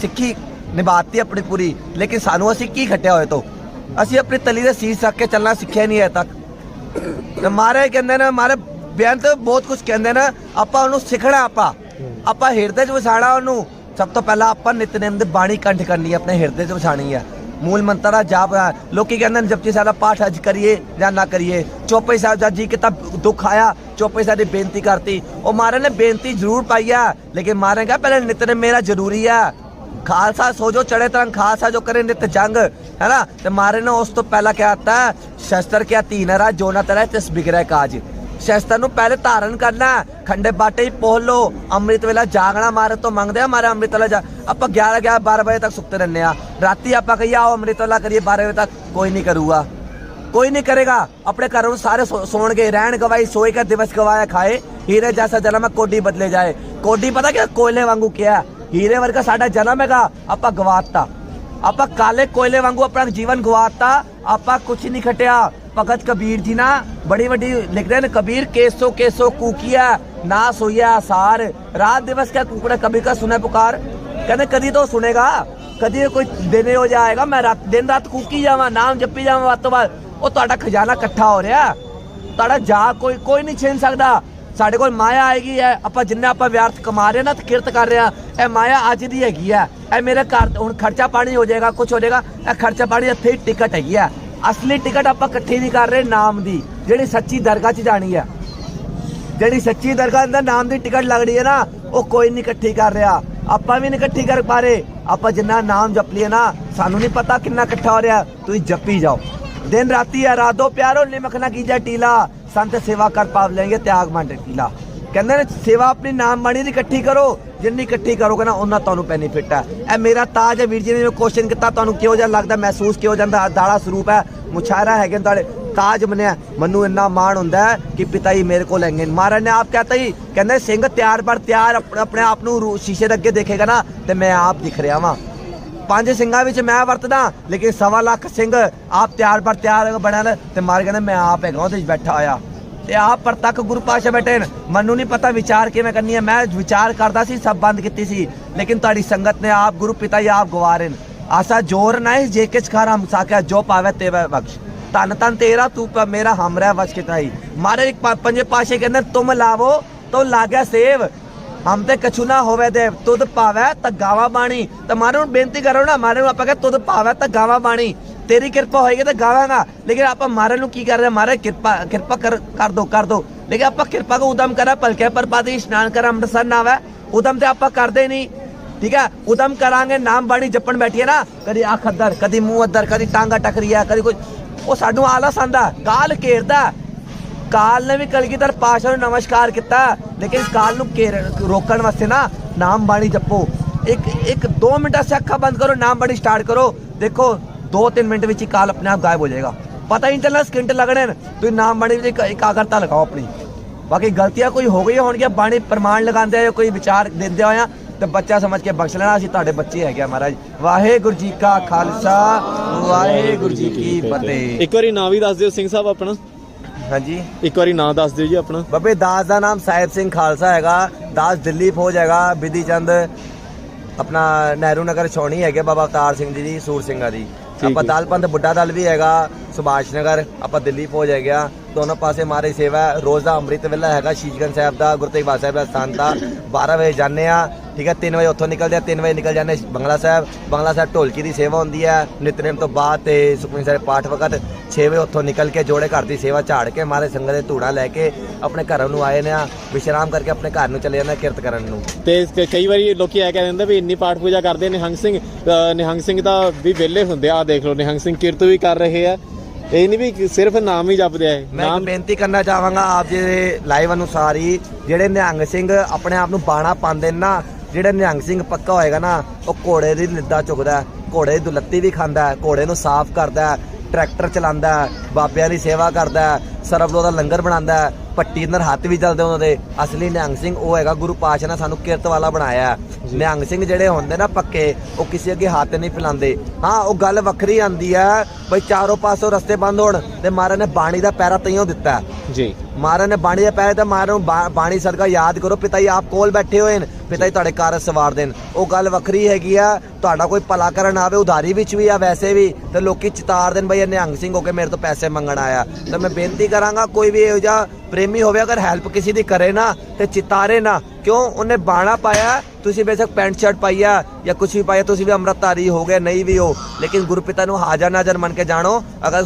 ਸਿੱਖੀ ਨਿਭਾਤੀ ਆਪਣੀ ਪੂਰੀ। ਲੇਕਿਨ ਸਾਨੂੰ ਅਸੀਂ ਕੀ ਖੱਟਿਆ ਹੋਏ ਤੋਂ? ਅਸੀਂ ਆਪਣੀ ਤਲੀ ਦੇ ਸੀਸ ਰੱਖ ਕੇ ਚੱਲਣਾ ਸਿੱਖਿਆ ਨਹੀਂ ਹੈ ਤੱਕ। ਮਾਰੇ ਕਹਿੰਦੇ ਨੇ ਮਾਰੇ ਬਿਆਨ ਤੇ ਬਹੁਤ ਕੁਝ ਕਹਿੰਦੇ ਨੇ, ਆਪਾਂ ਉਹਨੂੰ ਸਿੱਖਣਾ ਆਪਾਂ। ਆਪਾਂ ਹਿਰਦੇ 'ਚ ਵਸਾਣਾ ਉਹਨੂੰ। ਸਭ ਤੋਂ ਪਹਿਲਾਂ ਆਪਾਂ ਨਿਤਨੇਮ ਦੀ ਬਾਣੀ ਕੰਠ ਕਰਨੀ ਹੈ, ਆਪਣੇ ਹਿਰਦੇ 'ਚ ਵਸਾਣੀ ਹੈ। ਮੂਲ ਮੰਤਰ ਦਾ ਜਾਪ ਹੈ। ਲੋਕੀ ਕਹਿੰਦੇ ਨੇ, ਜਪਜੀ ਸਾਹਿਬ ਦਾ ਪਾਠ ਅੱਜ ਕਰੀਏ ਜਾਂ ਨਾ ਕਰੀਏ। ਚੋਪਈ ਸਾਹਿਬ ਦਾ ਜੀ ਕਿਤਾ ਦੁੱਖ ਆਇਆ, ਚੋਪਈ ਸਾਹਿਬ ਦੀ ਬੇਨਤੀ ਕਰਤੀ। ਉਹ ਮਹਾਰਾਜ ਨੇ ਬੇਨਤੀ ਜ਼ਰੂਰ ਪਾਈ ਆ, ਲੇਕਿਨ ਮਹਾਰਾਜ ਕਹਿੰਦਾ ਪਹਿਲਾਂ ਨਿਤਨੇਮ ਮੇਰਾ ਜ਼ਰੂਰੀ ਆ। ਖਾਲਸਾ ਸੋਜੋ ਚੜੇ ਤਰੰਗ ਖਾਲਸਾ ਜੋ ਕਰੇ ਨਿਤ ਜੰਗ, ਹੈ ਨਾ? ਤੇ ਮਾਰੇ ਨੇ ਉਸ ਤੋਂ ਪਹਿਲਾਂ ਕਿਹਾ ਤਾ, ਸ਼ਸਤਰ ਕਿਆ ਤੀਨ ਰਾ ਜੋ ਨਾ ਤਰੇ, ਤਿਸ ਬਿਗੜੈ ਕਾਜ। ਸ਼ਸਤਰ ਨੂੰ ਪਹਿਲੇ ਧਾਰਨ ਕਰਨਾ ਖੰਡੇ ਬਾਟੇ ਹੀ ਪੋਹ ਲੋ ਅੰਮ੍ਰਿਤ ਵੇਲਾ ਜਾਗਣਾ ਮਾਰੇ ਤੋਂ ਮੰਗਦੇ ਆ ਮਾਰੇ ਅੰਮ੍ਰਿਤ ਵੇਲਾ ਜਾ ਆਪਾਂ 11 11 12 ਵਜੇ ਤੱਕ ਸੁੱਤੇ ਰਹਿੰਦੇ ਆ ਰਾਤੀ ਆਪਾਂ ਕਹੀਏ, ਆਓ ਅੰਮ੍ਰਿਤ ਵੇਲਾ ਕਰੀਏ 12 ਵਜੇ ਤੱਕ ਕੋਈ ਨਹੀਂ ਕਰੂਗਾ। ਕੋਈ ਨਹੀਂ ਕਰੇਗਾ। ਆਪਣੇ ਘਰੋਂ ਨੂੰ ਸਾਰੇ ਸੋ- ਸੌਣਗੇ। ਰਹਿਣ ਗਵਾਈ ਸੋਏ ਕਾ ਦਿਵਸ ਗਵਾਇਆ, ਖਾਏ। ਹੀਰੇ ਜੈਸਾ ਜਨਮ ਕੋਡੀ ਬਦਲੇ ਜਾਏ। ਕੋਡੀ ਪਤਾ ਕਿ ਕੋਇਲੇ ਵਾਂਗੂ ਕਿਹਾ। ਹੀਰੇ ਵਰਗਾ ਸਾਡਾ ਜਨਮ ਹੈਗਾ। ਆਪਾਂ ਗਵਾਤਾ। ਆਪਾਂ ਕਾਲੇ ਕੋਇਲੇ ਵਾਂਗੂ ਆਪਣਾ ਜੀਵਨ ਗਵਾਤਾ। ਆਪਾਂ ਕੁਝ ਨਹੀਂ ਖਟਿਆ। ਭਗਤ ਕਬੀਰ ਜੀ ਨਾ ਬੜੀ ਵੱਡੀ ਲਿਖਦੇ ਨੇ, ਕਬੀਰ ਕੇਸੋ ਕੇਸੋ ਕੂਕੀਆ ਨਾ ਸੋਇਆ ਸਾਰ ਰਾਤ ਦਿਵਸ ਕਾ ਕੁਕੜਾ ਕਬੀਰ ਕਾ ਸੁਨੇ ਪੁਕਾਰ? ਕਹਿੰਦੇ ਕਦੀ ਤਾਂ ਸੁਨੇਗਾ ਕਦੀ ਕੋਈ ਦਿਨੇ ਹੋ ਜਾਏਗਾ ਮੈਂ ਰਾਤ ਦਿਨ ਰਾਤ ਕੂਕੀ ਜਾਵਾਂ, ਨਾਮ ਜਪੀ ਜਾਵਾਂ ਵੱਤ ਤੋਂ ਬਾਅਦ ਉਹ ਤੁਹਾਡਾ ਖਜ਼ਾਨਾ ਇਕੱਠਾ ਹੋ ਰਿਹਾ। ਤੁਹਾਡਾ ਜਾ ਕੋਈ ਕੋਈ ਨਹੀਂ ਛੇਨ ਸਕਦਾ। ਸਾਡੇ ਕੋਲ ਮਾਇਆ ਆਏਗੀ ਹੈ ਆਪਾਂ ਜਿੰਨਾ ਆਪਾਂ ਵਿਅਰਥ ਕਮਾ ਰਹੇ ਨਾ ਤੇ ਕਿਰਤ ਕਰ ਰਹੇ ਆ ਇਹ ਮਾਇਆ ਅੱਜ ਦੀ ਹੈਗੀ ਹੈ। ਇਹ ਮੇਰੇ ਘਰ ਹੁਣ ਖਰਚਾ ਪਾਣੀ ਹੋ ਜਾਏਗਾ ਕੁਝ ਹੋ ਜਾਏਗਾ, ਇਹ ਖਰਚਾ ਪਾਣੀ ਇੱਥੇ ਹੀ ਟਿਕਟ ਹੈਗੀ ਹੈ। ਅਸਲੀ ਟਿਕਟ ਆਪਾਂ ਇਕੱਠੀ ਨਹੀਂ ਕਰ ਰਹੇ ਨਾਮ ਦੀ, ਜਿਹੜੀ ਸੱਚੀ ਦਰਗਾਹ 'ਚ ਜਾਣੀ ਹੈ। ਜਿਹੜੀ ਸੱਚੀ ਦਰਗਾਹ ਦਾ ਨਾਮ ਦੀ ਟਿਕਟ ਲੱਗਣੀ ਹੈ ਨਾ, ਉਹ ਕੋਈ ਨਹੀਂ ਇਕੱਠੀ ਕਰ ਰਿਹਾ। ਆਪਾਂ ਵੀ ਨਹੀਂ ਇਕੱਠੀ ਕਰ ਪਾ ਰਹੇ। ਆਪਾਂ ਜਿੰਨਾ ਨਾਮ ਜਪ ਲਈਏ ਨਾ, ਸਾਨੂੰ ਨਹੀਂ ਪਤਾ ਕਿੰਨਾ ਇਕੱਠਾ ਹੋ ਰਿਹਾ, ਤੁਸੀਂ ਜਪੀ ਜਾਓ। ਦਿਨ ਰਾਤੀ ਹੈ ਰਾਤ ਦੋ ਪਿਆਰੋ ਨਿਮਕ ਨਾ ਕੀਜਾ ਟੀਲਾ ਸੰਤ ਸੇਵਾ ਕਰ ਪਾਵ ਲੈਂਗੇ ਤਿਆਗ ਮੰਡ ਟੀਲਾ ਕਹਿੰਦੇ ਨੇ ਸੇਵਾ ਆਪਣੀ ਨਾਮ ਬਾਣੀ ਦੀ ਇਕੱਠੀ ਕਰੋ ਜਿੰਨੀ ਇਕੱਠੀ ਕਰੋਗੇ ਨਾ ਉਹਨਾਂ ਤੁਹਾਨੂੰ ਬੈਨੀਫਿਟ ਹੈ ਇਹ ਮੇਰਾ ਤਾਜ ਹੈ ਵੀਰ ਜੀ ਨੇ ਜੋ ਕੁਐਸਚਨ ਕੀਤਾ ਤੁਹਾਨੂੰ ਕਿਹੋ ਜਿਹਾ ਲੱਗਦਾ ਮਹਿਸੂਸ ਕਿਉਂ ਜਾਂਦਾ ਦਾੜਾ ਸਰੂਪ ਹੈ ਮੁਛਾਰਾ ਹੈਗੇ ਨੇ ਤੁਹਾਡੇ ਤਾਜ ਬਣਿਆ ਮੈਨੂੰ ਇੰਨਾ ਮਾਣ ਹੁੰਦਾ ਹੈ ਕਿ ਪਿਤਾ ਜੀ ਮੇਰੇ ਕੋਲ ਹੈਗੇ ਨੇ। ਮਹਾਰਾਜ ਨੇ ਆਪ ਕਹਤਾ ਹੀ ਕਹਿੰਦੇ ਸਿੰਘ ਤਿਆਰ ਪਰ ਤਿਆਰ ਆਪਣੇ ਆਪ ਨੂੰ ਸ਼ੀਸ਼ੇ ਦੇ ਅੱਗੇ ਦੇਖੇਗਾ ਨਾ ਤੇ ਮੈਂ ਆਪ ਦਿਖ ਰਿਹਾ ਵਾਂ ਪੰਜ ਸਿੰਘਾਂ ਵਿੱਚ ਮੈਂ ਵਰਤਦਾ, ਲੇਕਿਨ ਸਵਾ ਲੱਖ ਸਿੰਘ ਆਪ ਤਿਆਰ ਬਰ ਤਿਆਰ ਬਣਿਆ ਤੇ ਮਾਰ ਕਹਿੰਦੇ, ਮੈਂ ਆਪ ਹੈਗਾ, ਉਹਦੇ ਵਿੱਚ ਬੈਠਾ ਹੋਇਆ। ਤੇ ਆਪ ਪ੍ਰਤੱਖ ਗੁਰੂ ਪਾਸ਼ਾ ਬੈਠੇ ਨੇ। ਮੈਨੂੰ ਨਹੀਂ ਪਤਾ ਵਿਚਾਰ ਕਿਵੇਂ ਕਰਨੀ ਹੈ। ਮੈਂ ਵਿਚਾਰ ਕਰਦਾ ਸੀ, ਸਭ ਬੰਦ ਕੀਤੀ ਸੀ। ਲੇਕਿਨ ਤੁਹਾਡੀ ਸੰਗਤ ਨੇ ਆਪ, ਗੁਰੂ ਪਿਤਾ ਜੀ ਆਪ ਗਵਾਰੇ ਨੇ। ਆਸਾ ਜੋਰ ਨਾ ਹੈ ਜੇ ਕਿਛ ਖਾਰਾ ਮੁਸਾਕਿਆ, ਜੋ ਪਾਵੇ ਤੇ ਬਖਸ਼। ਤਨ ਤਨ ਤੇਰਾ, ਤੂੰ ਮੇਰਾ ਹਮਰਾ ਵਸ ਕਿਤਾਈ ਮਾਰੇ ਇੱਕ ਪਾ- ਪੰਜੇ ਪਾਸ਼ੇ ਕਹਿੰਦੇ ਤੁਮ ਲਾਵੋ, ਤੋ ਲਾਗਿਆ ਸੇਵ। ਹਮ ਤੇ ਕਛੂ ਨਾ ਹੋਵੇ ਦੇ ਤੁਧ ਪਾਵੇ ਤਾਂ ਗਾਵਾ ਬਾਣੀ ਤਾਂ ਮਾਰੇ ਨੂੰ ਬੇਨਤੀ ਕਰੋ ਨਾ ਮਾਰੇ ਨੂੰ ਆਪਾਂ ਕਹੇ ਤੁਧ ਪਾਵੇ ਤਾਂ ਤੇਰੀ ਕਿਰਪਾ ਹੋਏਗੀ ਤਾਂ ਗਾਵਾਂਗਾ ਲੇਕਿਨ ਆਪਾਂ ਮਾਰੇ ਨੂੰ ਕੀ ਕਰ ਰਹੇ ਮਾਰੇ ਕਿਰਪਾ ਕਿਰਪਾ ਕਰ ਕਰ ਦੋ ਕਰ ਦੋ ਲੇਕਿਨ ਆਪਾਂ ਕਿਰਪਾ ਕੋ ਉਦਮ ਕਰਾ ਪਲਕੇ ਪਰਪਾਦੀ ਇਸ਼ਨਾਨ ਕਰ ਅੰਮ੍ਰਿਤਸਰ ਨਾ ਆਵੇ ਉਦਮ ਤੇ ਆਪਾਂ ਕਰਦੇ ਨਹੀਂ ਠੀਕ ਹੈ ਉਦਮ ਕਰਾਂਗੇ ਨਾਮ ਬਾਣੀ ਜਪਣ ਬੈਠੀਏ ਨਾ ਕਦੀ ਅੱਖ ਅੱਧਰ ਕਦੀ ਮੂੰਹ ਅੱਧਰ ਕਦੀ ਟਾਂਗਾ ਟਕਰੀਆ ਕਦੀ ਕੁਝ ਉਹ ਸਾਨੂੰ ਆਲਸ ਆਂਦਾ ਗਾਲ ਘੇਰਦਾ ਕਾਲ ਨੇ ਵੀ ਕਲਗੀਧਰ ਪਾਸ਼ਾ ਨੂੰ ਨਮਸਕਾਰ ਕੀਤਾ ਲੇਕਿਨ ਕਾਲ ਨੂੰ ਰੋਕਣ ਵਾਸਤੇ ਨਾ ਨਾਮ ਬਾਣੀ ਜਪੋ। ਇੱਕ ਇੱਕ 2 ਮਿੰਟਾਂ ਸੇ ਅੱਖਾਂ ਬੰਦ ਕਰੋ ਨਾਮ ਬਾਣੀ ਸਟਾਰਟ ਕਰੋ। ਦੇਖੋ 2-3 ਮਿੰਟ ਵਿੱਚ ਹੀ ਕਾਲ ਆਪਣੇ ਆਪ ਗਾਇਬ ਹੋ ਜਾਏਗਾ। ਪਤਾ ਹੀ ਨਹੀਂ ਚੱਲਣਾ ਸਕਿੰਟ ਲੱਗਣੇ ਨੇ। ਤੁਸੀਂ ਨਾਮ ਬਾਣੀ ਵਿੱਚ ਇੱਕ ਇਕਾਗਰਤਾ ਲਗਾਓ ਆਪਣੀ। ਬਾਕੀ ਗਲਤੀਆਂ ਕੋਈ ਹੋ ਗਈਆਂ ਹੋਣਗੀਆਂ ਬਾਣੀ ਪ੍ਰਮਾਣ ਲਗਾਉਂਦੇ ਆ ਕੋਈ ਵਿਚਾਰ ਦਿੰਦੇ ਹੋਇਆ ਤੇ ਬੱਚਾ ਸਮਝ ਕੇ ਬਖਸ਼ ਲੈਣਾ। ਅਸੀਂ ਤੁਹਾਡੇ ਬੱਚੇ ਹੈਗੇ ਮਹਾਰਾਜ। ਵਾਹਿਗੁਰੂ ਜੀ ਕਾ ਖਾਲਸਾ ਵਾਹਿਗੁਰੂ ਜੀ ਕੀ ਫਤਿਹ। ਇੱਕ ਵਾਰੀ ਨਾਂ ਵੀ ਦੱਸ ਦਿਓ ਸਿੰਘ ਸਾਹਿਬ ਆਪਣਾ। ਹਾਂਜੀ। ਇੱਕ ਵਾਰੀ ਨਾਂ ਦੱਸ ਦਿਓ ਜੀ ਆਪਣਾ। ਬਾਬੇ ਦਾਸ ਦਾ ਨਾਮ ਸਾਹਿਬ ਸਿੰਘ ਖਾਲਸਾ ਹੈਗਾ ਦਾਸ ਦਿੱਲੀ ਫੌਜ ਹੈਗਾ ਬਿਧੀ ਚੰਦ ਆਪਣਾ ਨਹਿਰੂ ਨਗਰ ਛਾਉਣੀ ਹੈਗੇ ਬਾਬਾ ਅਵਤਾਰ ਸਿੰਘ ਜੀ ਦੀ ਸੂਰ ਸਿੰਘਾਂ ਦੀ। ਆਪਾਂ ਹੈ। ਦਲ ਪੰਥ ਬੁੱਢਾ ਦਲ ਵੀ ਹੈਗਾ ਸੁਭਾਸ਼ ਨਗਰ ਆਪਾਂ ਦਿੱਲੀ ਫੌਜ ਹੈਗਾ ਦੋਨੋਂ ਪਾਸੇ ਮਾਰੇ ਸੇਵਾ। ਰੋਜ਼ ਦਾ ਅੰਮ੍ਰਿਤ ਵੇਲਾ ਹੈਗਾ ਸ਼ੀਸ਼ਗੰਜ ਸਾਹਿਬ ਦਾ ਗੁਰੂ ਤੇਗ ਬਹਾਦਰ ਸਾਹਿਬ ਦਾ ਸਥਾਨ ਦਾ। 12 ਵਜੇ ਜਾਂਦੇ ਆ। ਠੀਕ ਹੈ 3 ਵਜੇ ਉੱਥੋਂ ਨਿਕਲਦੇ ਆ 3 ਵਜੇ ਨਿਕਲ ਜਾਂਦੇ ਬੰਗਲਾ ਸਾਹਿਬ ਬੰਗਲਾ ਸਾਹਿਬ ਢੋਲਕੀ ਦੀ ਸੇਵਾ ਹੁੰਦੀ ਹੈ ਨਿਤਨੇਮ ਤੋਂ ਬਾਅਦ ਤੇ ਸੁਖਮਨੀ ਸਾਹਿਬ ਪਾਠ ਵਕਤ 6 ਵਜੇ ਉੱਥੋਂ ਨਿਕਲ ਕੇ ਜੋੜੇ ਘਰ ਦੀ ਸੇਵਾ ਝਾੜ ਕੇ ਮਾਰੇ ਸੰਗਤ ਦੇ ਧੂੜਾ ਲੈ ਕੇ ਆਪਣੇ ਘਰਾਂ ਨੂੰ ਆਏ ਨੇ ਆ ਵਿਸ਼ਰਾਮ ਕਰਕੇ ਆਪਣੇ ਘਰ ਨੂੰ ਚਲੇ ਜਾਂਦੇ ਕਿਰਤ ਕਰਨ ਨੂੰ ਤੇ ਕਈ ਵਾਰੀ ਲੋਕੀ ਐ ਕਹਿ ਦਿੰਦੇ ਵੀ ਇੰਨੀ ਪਾਠ ਪੂਜਾ ਕਰਦੇ ਨਿਹੰਗ ਸਿੰਘ ਨਿਹੰਗ ਸਿੰਘ ਤਾਂ ਵੀ ਵਿਹਲੇ ਹੁੰਦੇ ਆ ਦੇਖ ਲਓ ਨਿਹੰਗ ਸਿੰਘ ਕਿਰਤ ਵੀ ਕਰ ਰਹੇ ਆ ਇਹ ਨਹੀਂ ਵੀ ਸਿਰਫ ਨਾਮ ਹੀ ਜਪਦੇ ਆ ਇਹ। ਮੈਂ ਬੇਨਤੀ ਕਰਨਾ ਚਾਹਾਂਗਾ ਆਪ ਜੀ ਦੇ ਲਾਈਵ ਅਨੁਸਾਰ ਹੀ ਜਿਹੜੇ ਨਿਹੰਗ ਸਿੰਘ ਆਪਣੇ ਆਪ ਨੂੰ ਬਾਣਾ ਪਾਉਂਦੇ ਨਾ ਜਿਹੜਾ ਨਿਹੰਗ ਸਿੰਘ ਪੱਕਾ ਹੋਏਗਾ ਨਾ ਉਹ ਘੋੜੇ ਦੀ ਲਿੱਦਾ ਚੁਗਦਾ ਘੋੜੇ ਦੀ ਦੁਲੱਤੀ ਵੀ ਖਾਂਦਾ ਘੋੜੇ ਨੂੰ ਸਾਫ਼ ਕਰਦਾ ਟਰੈਕਟਰ ਚਲਾਉਂਦਾ ਬਾਬਿਆਂ ਦੀ ਸੇਵਾ ਕਰਦਾ ਸਰਬਲੋ ਦਾ ਲੰਗਰ ਬਣਾਉਂਦਾ ਪੱਟੀ ਅੰਦਰ ਹੱਥ ਵੀ ਚੱਲਦੇ ਉਹਨਾਂ ਦੇ ਅਸਲੀ ਨਿਹੰਗ ਸਿੰਘ ਉਹ ਹੈਗਾ ਗੁਰੂ ਪਾਤਸ਼ਾਹ ਨੇ ਸਾਨੂੰ ਕਿਰਤ ਵਾਲਾ ਬਣਾਇਆ। ਨਿਹੰਗ ਸਿੰਘ ਜਿਹੜੇ ਹੁੰਦੇ ਨਾ ਪੱਕੇ ਉਹ ਕਿਸੇ ਅੱਗੇ ਹੱਥ ਨਹੀਂ ਫੈਲਾਉਂਦੇ ਹਾਂ ਉਹ ਗੱਲ ਵੱਖਰੀ ਆਂਦੀ ਹੈ ਬਈ ਚਾਰੋਂ ਪਾਸੋਂ ਰਸਤੇ ਬੰਦ ਹੋਣ ਤੇ ਮਹਾਰਾਜ ਨੇ ਬਾਣੀ ਦਾ ਪੈਰਾ ਤਈਓ ਦਿੱਤਾ। ਜੀ ਮਹਾਰਾਜ ਨੇ ਬਾਣੀ ਦੇ ਪੈਰੇ ਤੇ ਮਹਾਰਾਜ ਨੂੰ ਬਾਣੀ ਸਦਕਾ ਯਾਦ ਕਰੋ। ਪਿਤਾ ਜੀ ਆਪ ਕੋਲ ਬੈਠੇ ਹੋਏ ਨੇ। ਪਿਤਾ ਜੀ। ਤੁਹਾਡੇ ਕਾਰਜ ਸਵਾਰ ਦੇਣ ਉਹ ਗੱਲ ਵੱਖਰੀ ਹੈਗੀ ਆ। ਤੁਹਾਡਾ ਕੋਈ ਭਲਾ ਕਰਨ ਆਵੇ ਉਧਾਰੀ ਵਿੱਚ ਵੀ ਆ ਵੈਸੇ ਵੀ। ਤੇ ਲੋਕੀ ਚਿਤਾਰ ਦੇਣ ਬਈ ਇਹ ਨਿਹੰਗ ਸਿੰਘ ਹੋ ਕੇ ਮੇਰੇ ਤੋਂ ਪੈਸੇ ਮੰਗਣ ਆਇਆ। ਤਾਂ ਮੈਂ ਬੇਨਤੀ ਕਰਾਂਗਾ ਕੋਈ ਵੀ ਇਹੋ ਜਿਹਾ ਪ੍ਰੇਮੀ ਹੋਵੇ ਅਗਰ ਹੈਲਪ ਕਿਸੇ ਦੀ ਕਰੇ ਨਾ ਤੇ ਚਿਤਾਰੇ ਨਾ। ਕਿਉਂ? ਉਹਨੇ ਬਾਣਾ ਪਾਇਆ ਤੁਸੀਂ ਬੇਸ਼ੱਕ ਪੈਂਟ ਸ਼ਰਟ ਪਾਈਆ ਜਾਂ ਕੁਝ ਵੀ ਪਾਇਆ ਤੁਸੀਂ ਵੀ ਅੰਮ੍ਰਿਤਧਾਰੀ ਹੋ ਗਏ ਨਹੀਂ ਵੀ ਹੋ। ਲੇਕਿਨ ਗੁਰੂ ਪਿਤਾ ਨੂੰ ਹਾਜ਼ਰ ਨਾਜ਼ਰ ਮੰਨ ਕੇ ਜਾਣੋ ਅਗਰ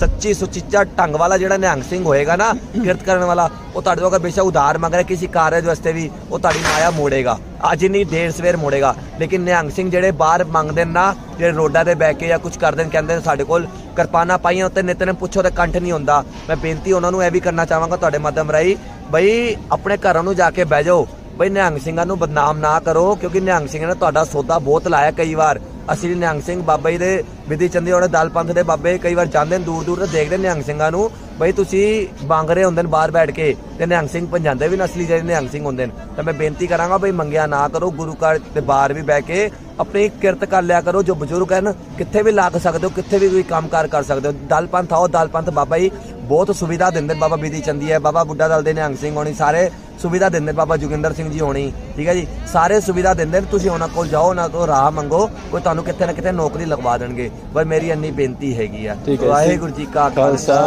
ਸੱਚੀ ਸੁਚਿੱਚਾ ਢੰਗ ਵਾਲਾ ਜਿਹੜਾ ਨਿਹੰਗ ਸਿੰਘ ਹੋਏਗਾ ਨਾ, ਕਿਰਤ ਕਰਨ ਵਾਲਾ, ਉਹ ਤੁਹਾਡੇ ਤੋਂ ਅਗਰ ਬੇਸ਼ੱਕ ਉਧਾਰ ਮੰਗ ਰਿਹਾ, ਕਿਸੇ ਕਾਰਜ ਵਾਸਤੇ ਵੀ ਉਹ ਤੁਹਾਡੀ ਮਾਇਆ ਮੋੜੇਗਾ। ਅੱਜ ਨਹੀਂ ਦੇਰ ਸਵੇਰ ਮੋੜੇਗਾ। ਲੇਕਿਨ ਨਿਹੰਗ ਸਿੰਘ ਜਿਹੜੇ ਬਾਹਰ ਮੰਗਦੇ ਨੇ ਨਾ, ਜਿਹੜੇ ਰੋਡਾਂ ਤੇ ਬਹਿ ਕੇ ਜਾਂ ਕੁਝ ਕਰਦੇ ਨੇ, ਕਹਿੰਦੇ ਨੇ ਸਾਡੇ ਕੋਲ ਕਿਰਪਾਨਾਂ ਪਾਈਆਂ, ਉੱਤੇ ਨਿਤ ਨੇ ਪੁੱਛੋ ਤਾਂ ਕੰਠ ਨਹੀਂ ਹੁੰਦਾ। ਮੈਂ ਬੇਨਤੀ ਉਹਨਾਂ ਨੂੰ ਇਹ ਵੀ ਕਰਨਾ ਚਾਹਾਂਗਾ ਤੁਹਾਡੇ ਮਾਧਿਅਮ ਰਾਹੀਂ, ਬਈ ਆਪਣੇ ਘਰਾਂ ਨੂੰ ਜਾ ਕੇ ਬਹਿ ਜਾਓ। ਬਈ ਨਿਹੰਗ ਸਿੰਘਾਂ ਨੂੰ ਬਦਨਾਮ ਨਾ ਕਰੋ, ਕਿਉਂਕਿ ਨਿਹੰਗ ਸਿੰਘ ਨੇ ਤੁਹਾਡਾ ਸੌਦਾ ਬਹੁਤ ਲਾਇਆ ਕਈ ਵਾਰ। ਅਸੀਂ ਨਿਹੰਗ ਸਿੰਘ ਬਾਬਾ ਜੀ ਦੇ ਵਿਧੀ ਚੰਦੀ ਉਹਨੇ ਦਲ ਪੰਥ ਦੇ ਬਾਬੇ ਕਈ ਵਾਰ ਜਾਂਦੇ ਨੇ ਦੂਰ ਦੂਰ ਤੇ ਦੇਖਦੇ ਨਿਹੰਗ ਸਿੰਘਾਂ ਨੂੰ। ਬਈ ਤੁਸੀਂ ਬੰਗ ਰਹੇ ਹੁੰਦੇ ਨੇ ਬਾਹਰ ਬੈਠ ਕੇ ਤੇ ਨਿਹੰਗ ਸਿੰਘ ਪੰਜਾਂਦੇ ਵੀ ਨਸਲੀ ਜਿਹੜੇ ਨਿਹੰਗ ਸਿੰਘ ਹੁੰਦੇ ਨੇ। ਤਾਂ ਮੈਂ ਬੇਨਤੀ ਕਰਾਂਗਾ ਬਈ ਮੰਗਿਆ ਨਾ ਕਰੋ, ਗੁਰੂ ਘਰ ਦੇ ਬਾਹਰ ਵੀ ਬਹਿ ਕੇ ਆਪਣੀ ਕਿਰਤ ਕਰ ਲਿਆ ਕਰੋ, ਜੋ ਬਜ਼ੁਰਗ ਹਨ, ਕਿੱਥੇ ਵੀ ਲੱਗ ਸਕਦੇ ਹੋ, ਕਿੱਥੇ ਵੀ ਕੋਈ ਕੰਮਕਾਰ ਕਰ ਸਕਦੇ ਹੋ। ਦਲ ਪੰਥ ਆਓ, ਦਲ ਪੰਥ ਬਾਬਾ ਜੀ ਬਹੁਤ ਸੁਵਿਧਾ ਦਿੰਦੇ ਬਾਬਾ ਬਿਧੀ ਚੰਦੀ ਹੈ ਬਾਬਾ ਬੁੱਢਾ ਦਲ ਦੇ ਨਿਹੰਗ ਸਿੰਘ ਹੋਣੀ ਸਾਰੇ ਸੁਵਿਧਾ ਦਿੰਦੇ ਬਾਬਾ ਜੋਗਿੰਦਰ ਸਿੰਘ ਜੀ ਹੋਣੀ ਠੀਕ ਹੈ ਜੀ? ਸਾਰੇ ਸੁਵਿਧਾ ਦਿੰਦੇ ਨੇ ਤੁਸੀਂ ਉਹਨਾਂ ਕੋਲ ਜਾਓ ਉਹਨਾਂ ਤੋਂ ਰਾਹ ਮੰਗੋ ਕੋਈ ਤੁਹਾਨੂੰ ਕਿਤੇ ਨਾ ਕਿਤੇ ਨੌਕਰੀ ਲਗਵਾ ਦੇਣਗੇ। ਬਸ ਮੇਰੀ ਇੰਨੀ ਬੇਨਤੀ ਹੈਗੀ ਆ। ਵਾਹਿਗੁਰੂ ਜੀ ਕਾ ਖਾਲਸਾ।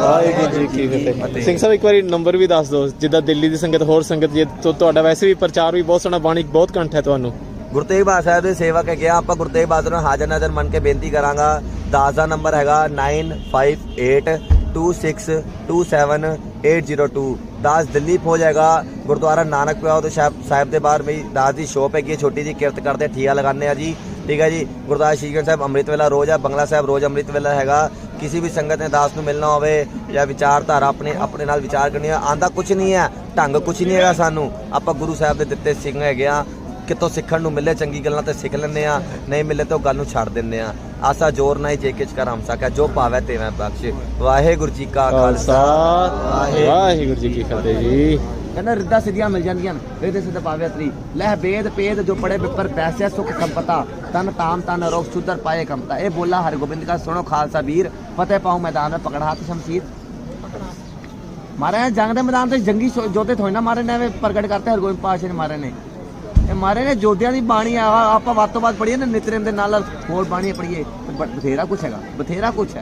ਵਾਹਿਗੁਰੂ ਜੀ ਕੀ ਫਤਿਹ। ਸਿੰਘ ਸਾਹਿਬ ਇੱਕ ਵਾਰੀ ਨੰਬਰ ਵੀ ਦੱਸ ਦਿਓ ਜਿੱਦਾਂ ਦਿੱਲੀ ਦੀ ਸੰਗਤ ਹੋਰ ਸੰਗਤ ਜੇ ਤੁਹਾਡਾ ਵੈਸੇ ਵੀ ਪ੍ਰਚਾਰ ਵੀ ਬਹੁਤ ਸੋਹਣਾ ਬਾਣੀ ਬਹੁਤ ਕੰਠ ਹੈ ਤੁਹਾਨੂੰ। ਗੁਰੂ ਤੇਗ ਬਹਾਦਰ ਸਾਹਿਬ ਦੇ ਸੇਵਾ ਕੇ ਗਿਆ ਆਪਾਂ ਗੁਰੂ ਤੇਗ ਬਹਾਦਰ ਨੂੰ ਹਾਜ਼ਰ ਨਾਜ਼ਰ ਮੰਨ ਕੇ ਬੇਨਤੀ ਕਰਾਂਗਾ। ਦਾਸ ਦਾ ਨੰਬਰ ਹੈਗਾ 9582627802 ਦਾਸ ਦਿੱਲੀ ਪਹੁੰਚ ਜਾਏਗਾ। ਗੁਰਦੁਆਰਾ ਨਾਨਕ ਪਿਆਉ ਤੇ ਸਾਹਿਬ ਸਾਹਿਬ ਦੇ ਬਾਹਰ। ਮੇਰੀ ਦਾਸ ਦੀ ਸ਼ੋਪ ਹੈਗੀ ਹੈ, ਛੋਟੀ ਜੀ ਕਿਰਤ ਕਰਦੇ, ਠੀਆ ਲਗਾਉਂਦੇ ਆ ਜੀ। ਠੀਕ ਹੈ ਜੀ। ਗੁਰਦੁਆਰਾ ਸ਼ੀਗਨ ਸਾਹਿਬ ਅੰਮ੍ਰਿਤ ਵੇਲਾ ਰੋਜ਼ ਆ। ਬੰਗਲਾ ਸਾਹਿਬ ਰੋਜ਼ ਅੰਮ੍ਰਿਤ ਵੇਲਾ ਹੈਗਾ। ਕਿਸੇ ਵੀ ਸੰਗਤ ਨੇ ਦਾਸ ਨੂੰ ਮਿਲਣਾ ਹੋਵੇ ਜਾਂ ਵਿਚਾਰਧਾਰਾ ਆਪਣੇ ਆਪਣੇ ਨਾਲ ਵਿਚਾਰ ਕਰਨੀ ਆ ਆਂਦਾ ਕੁਝ ਨਹੀਂ ਹੈ। ਢੰਗ ਕੁਝ ਨਹੀਂ ਹੈਗਾ ਸਾਨੂੰ। ਆਪਾਂ ਗੁਰੂ ਸਾਹਿਬ ਦੇ ਦਿੱਤੇ ਸਿੰਘ ਹੈਗੇ ਆ। ਕਿਤੋਂ ਸਿੱਖਣ ਨੂੰ ਮਿਲੇ ਚੰਗੀ ਗੱਲਾਂ ਤੇ ਸਿੱਖ ਲੈਂਦੇ ਆ ਨਹੀਂ ਮਿਲੇ ਤਾਂ ਉਹ ਗੱਲ ਨੂੰ ਛੱਡ ਦਿੰਦੇ ਆ ਆਸਾ ਜੋਰ ਨਾ ਹੀ ਜੇ ਕਿਛ ਕਰ ਹਮਸਾ ਕਾ ਜੋ ਪਾਵੇ ਤੇ ਮੈਂ ਬਖਸ਼। ਵਾਹਿਗੁਰੂ ਜੀ ਕਾ ਖਾਲਸਾ। ਵਾਹਿਗੁਰੂ ਜੀ ਕੀ ਫਤਿਹ ਜੀ। ਕਹਿੰਦਾ ਰਿੱਧਾ ਸਿੱਧੀਆਂ ਮਿਲ ਜਾਂਦੀਆਂ ਰਿੱਧੇ ਸਿੱਧ ਪਾਵੇ ਅਤਰੀ ਲੈ ਬੇਦ ਪੇਦ ਜੋ ਪੜੇ ਬਿਪਰ ਪੈਸੇ ਸੁਖ ਸੰਪਤਾ। ਤਨ ਤਾਮ ਤਨ ਰੋਗ ਸੁਧਰ ਪਾਏ ਕਮਤਾ। ਇਹ ਬੋਲਾ ਹਰਗੋਬਿੰਦ ਕਾ ਸੁਣੋ ਖਾਲਸਾ ਵੀਰ ਫਤਿਹ ਪਾਉ ਮੈਦਾਨ ਮੇ ਪਕੜਾ ਹੱਥ ਸ਼ਮਸ਼ੀਰ ਮਾਰੇ ਜੰਗ ਦੇ ਮੈਦਾਨ ਤੇ ਜੰਗੀ ਜੋਤੇ ਥੋੜੀ ਨਾ ਮਾਰੇ ਨੇ ਪ੍ਰਗਟ ਕਰਤੇ ਹਰਗੋਬਿੰਦ ਪਾਸ਼ਾ ਨੇ ਮਾਰੇ ਨੇ। ਇਹ ਮਾਰੇ ਨੇ ਜੋਧਿਆਂ ਦੀ ਬਾਣੀ ਆ, ਆਪਾਂ ਵੱਧ ਤੋਂ ਵੱਧ ਪੜੀਏ ਨਾ ਨਿਤਰੇਮ ਦੇ ਨਾਲ ਹੋਰ ਬਾਣੀ ਪੜੀਏ ਬਥੇਰਾ ਕੁਛ ਹੈਗਾ, ਬਥੇਰਾ ਕੁਛ ਹੈ।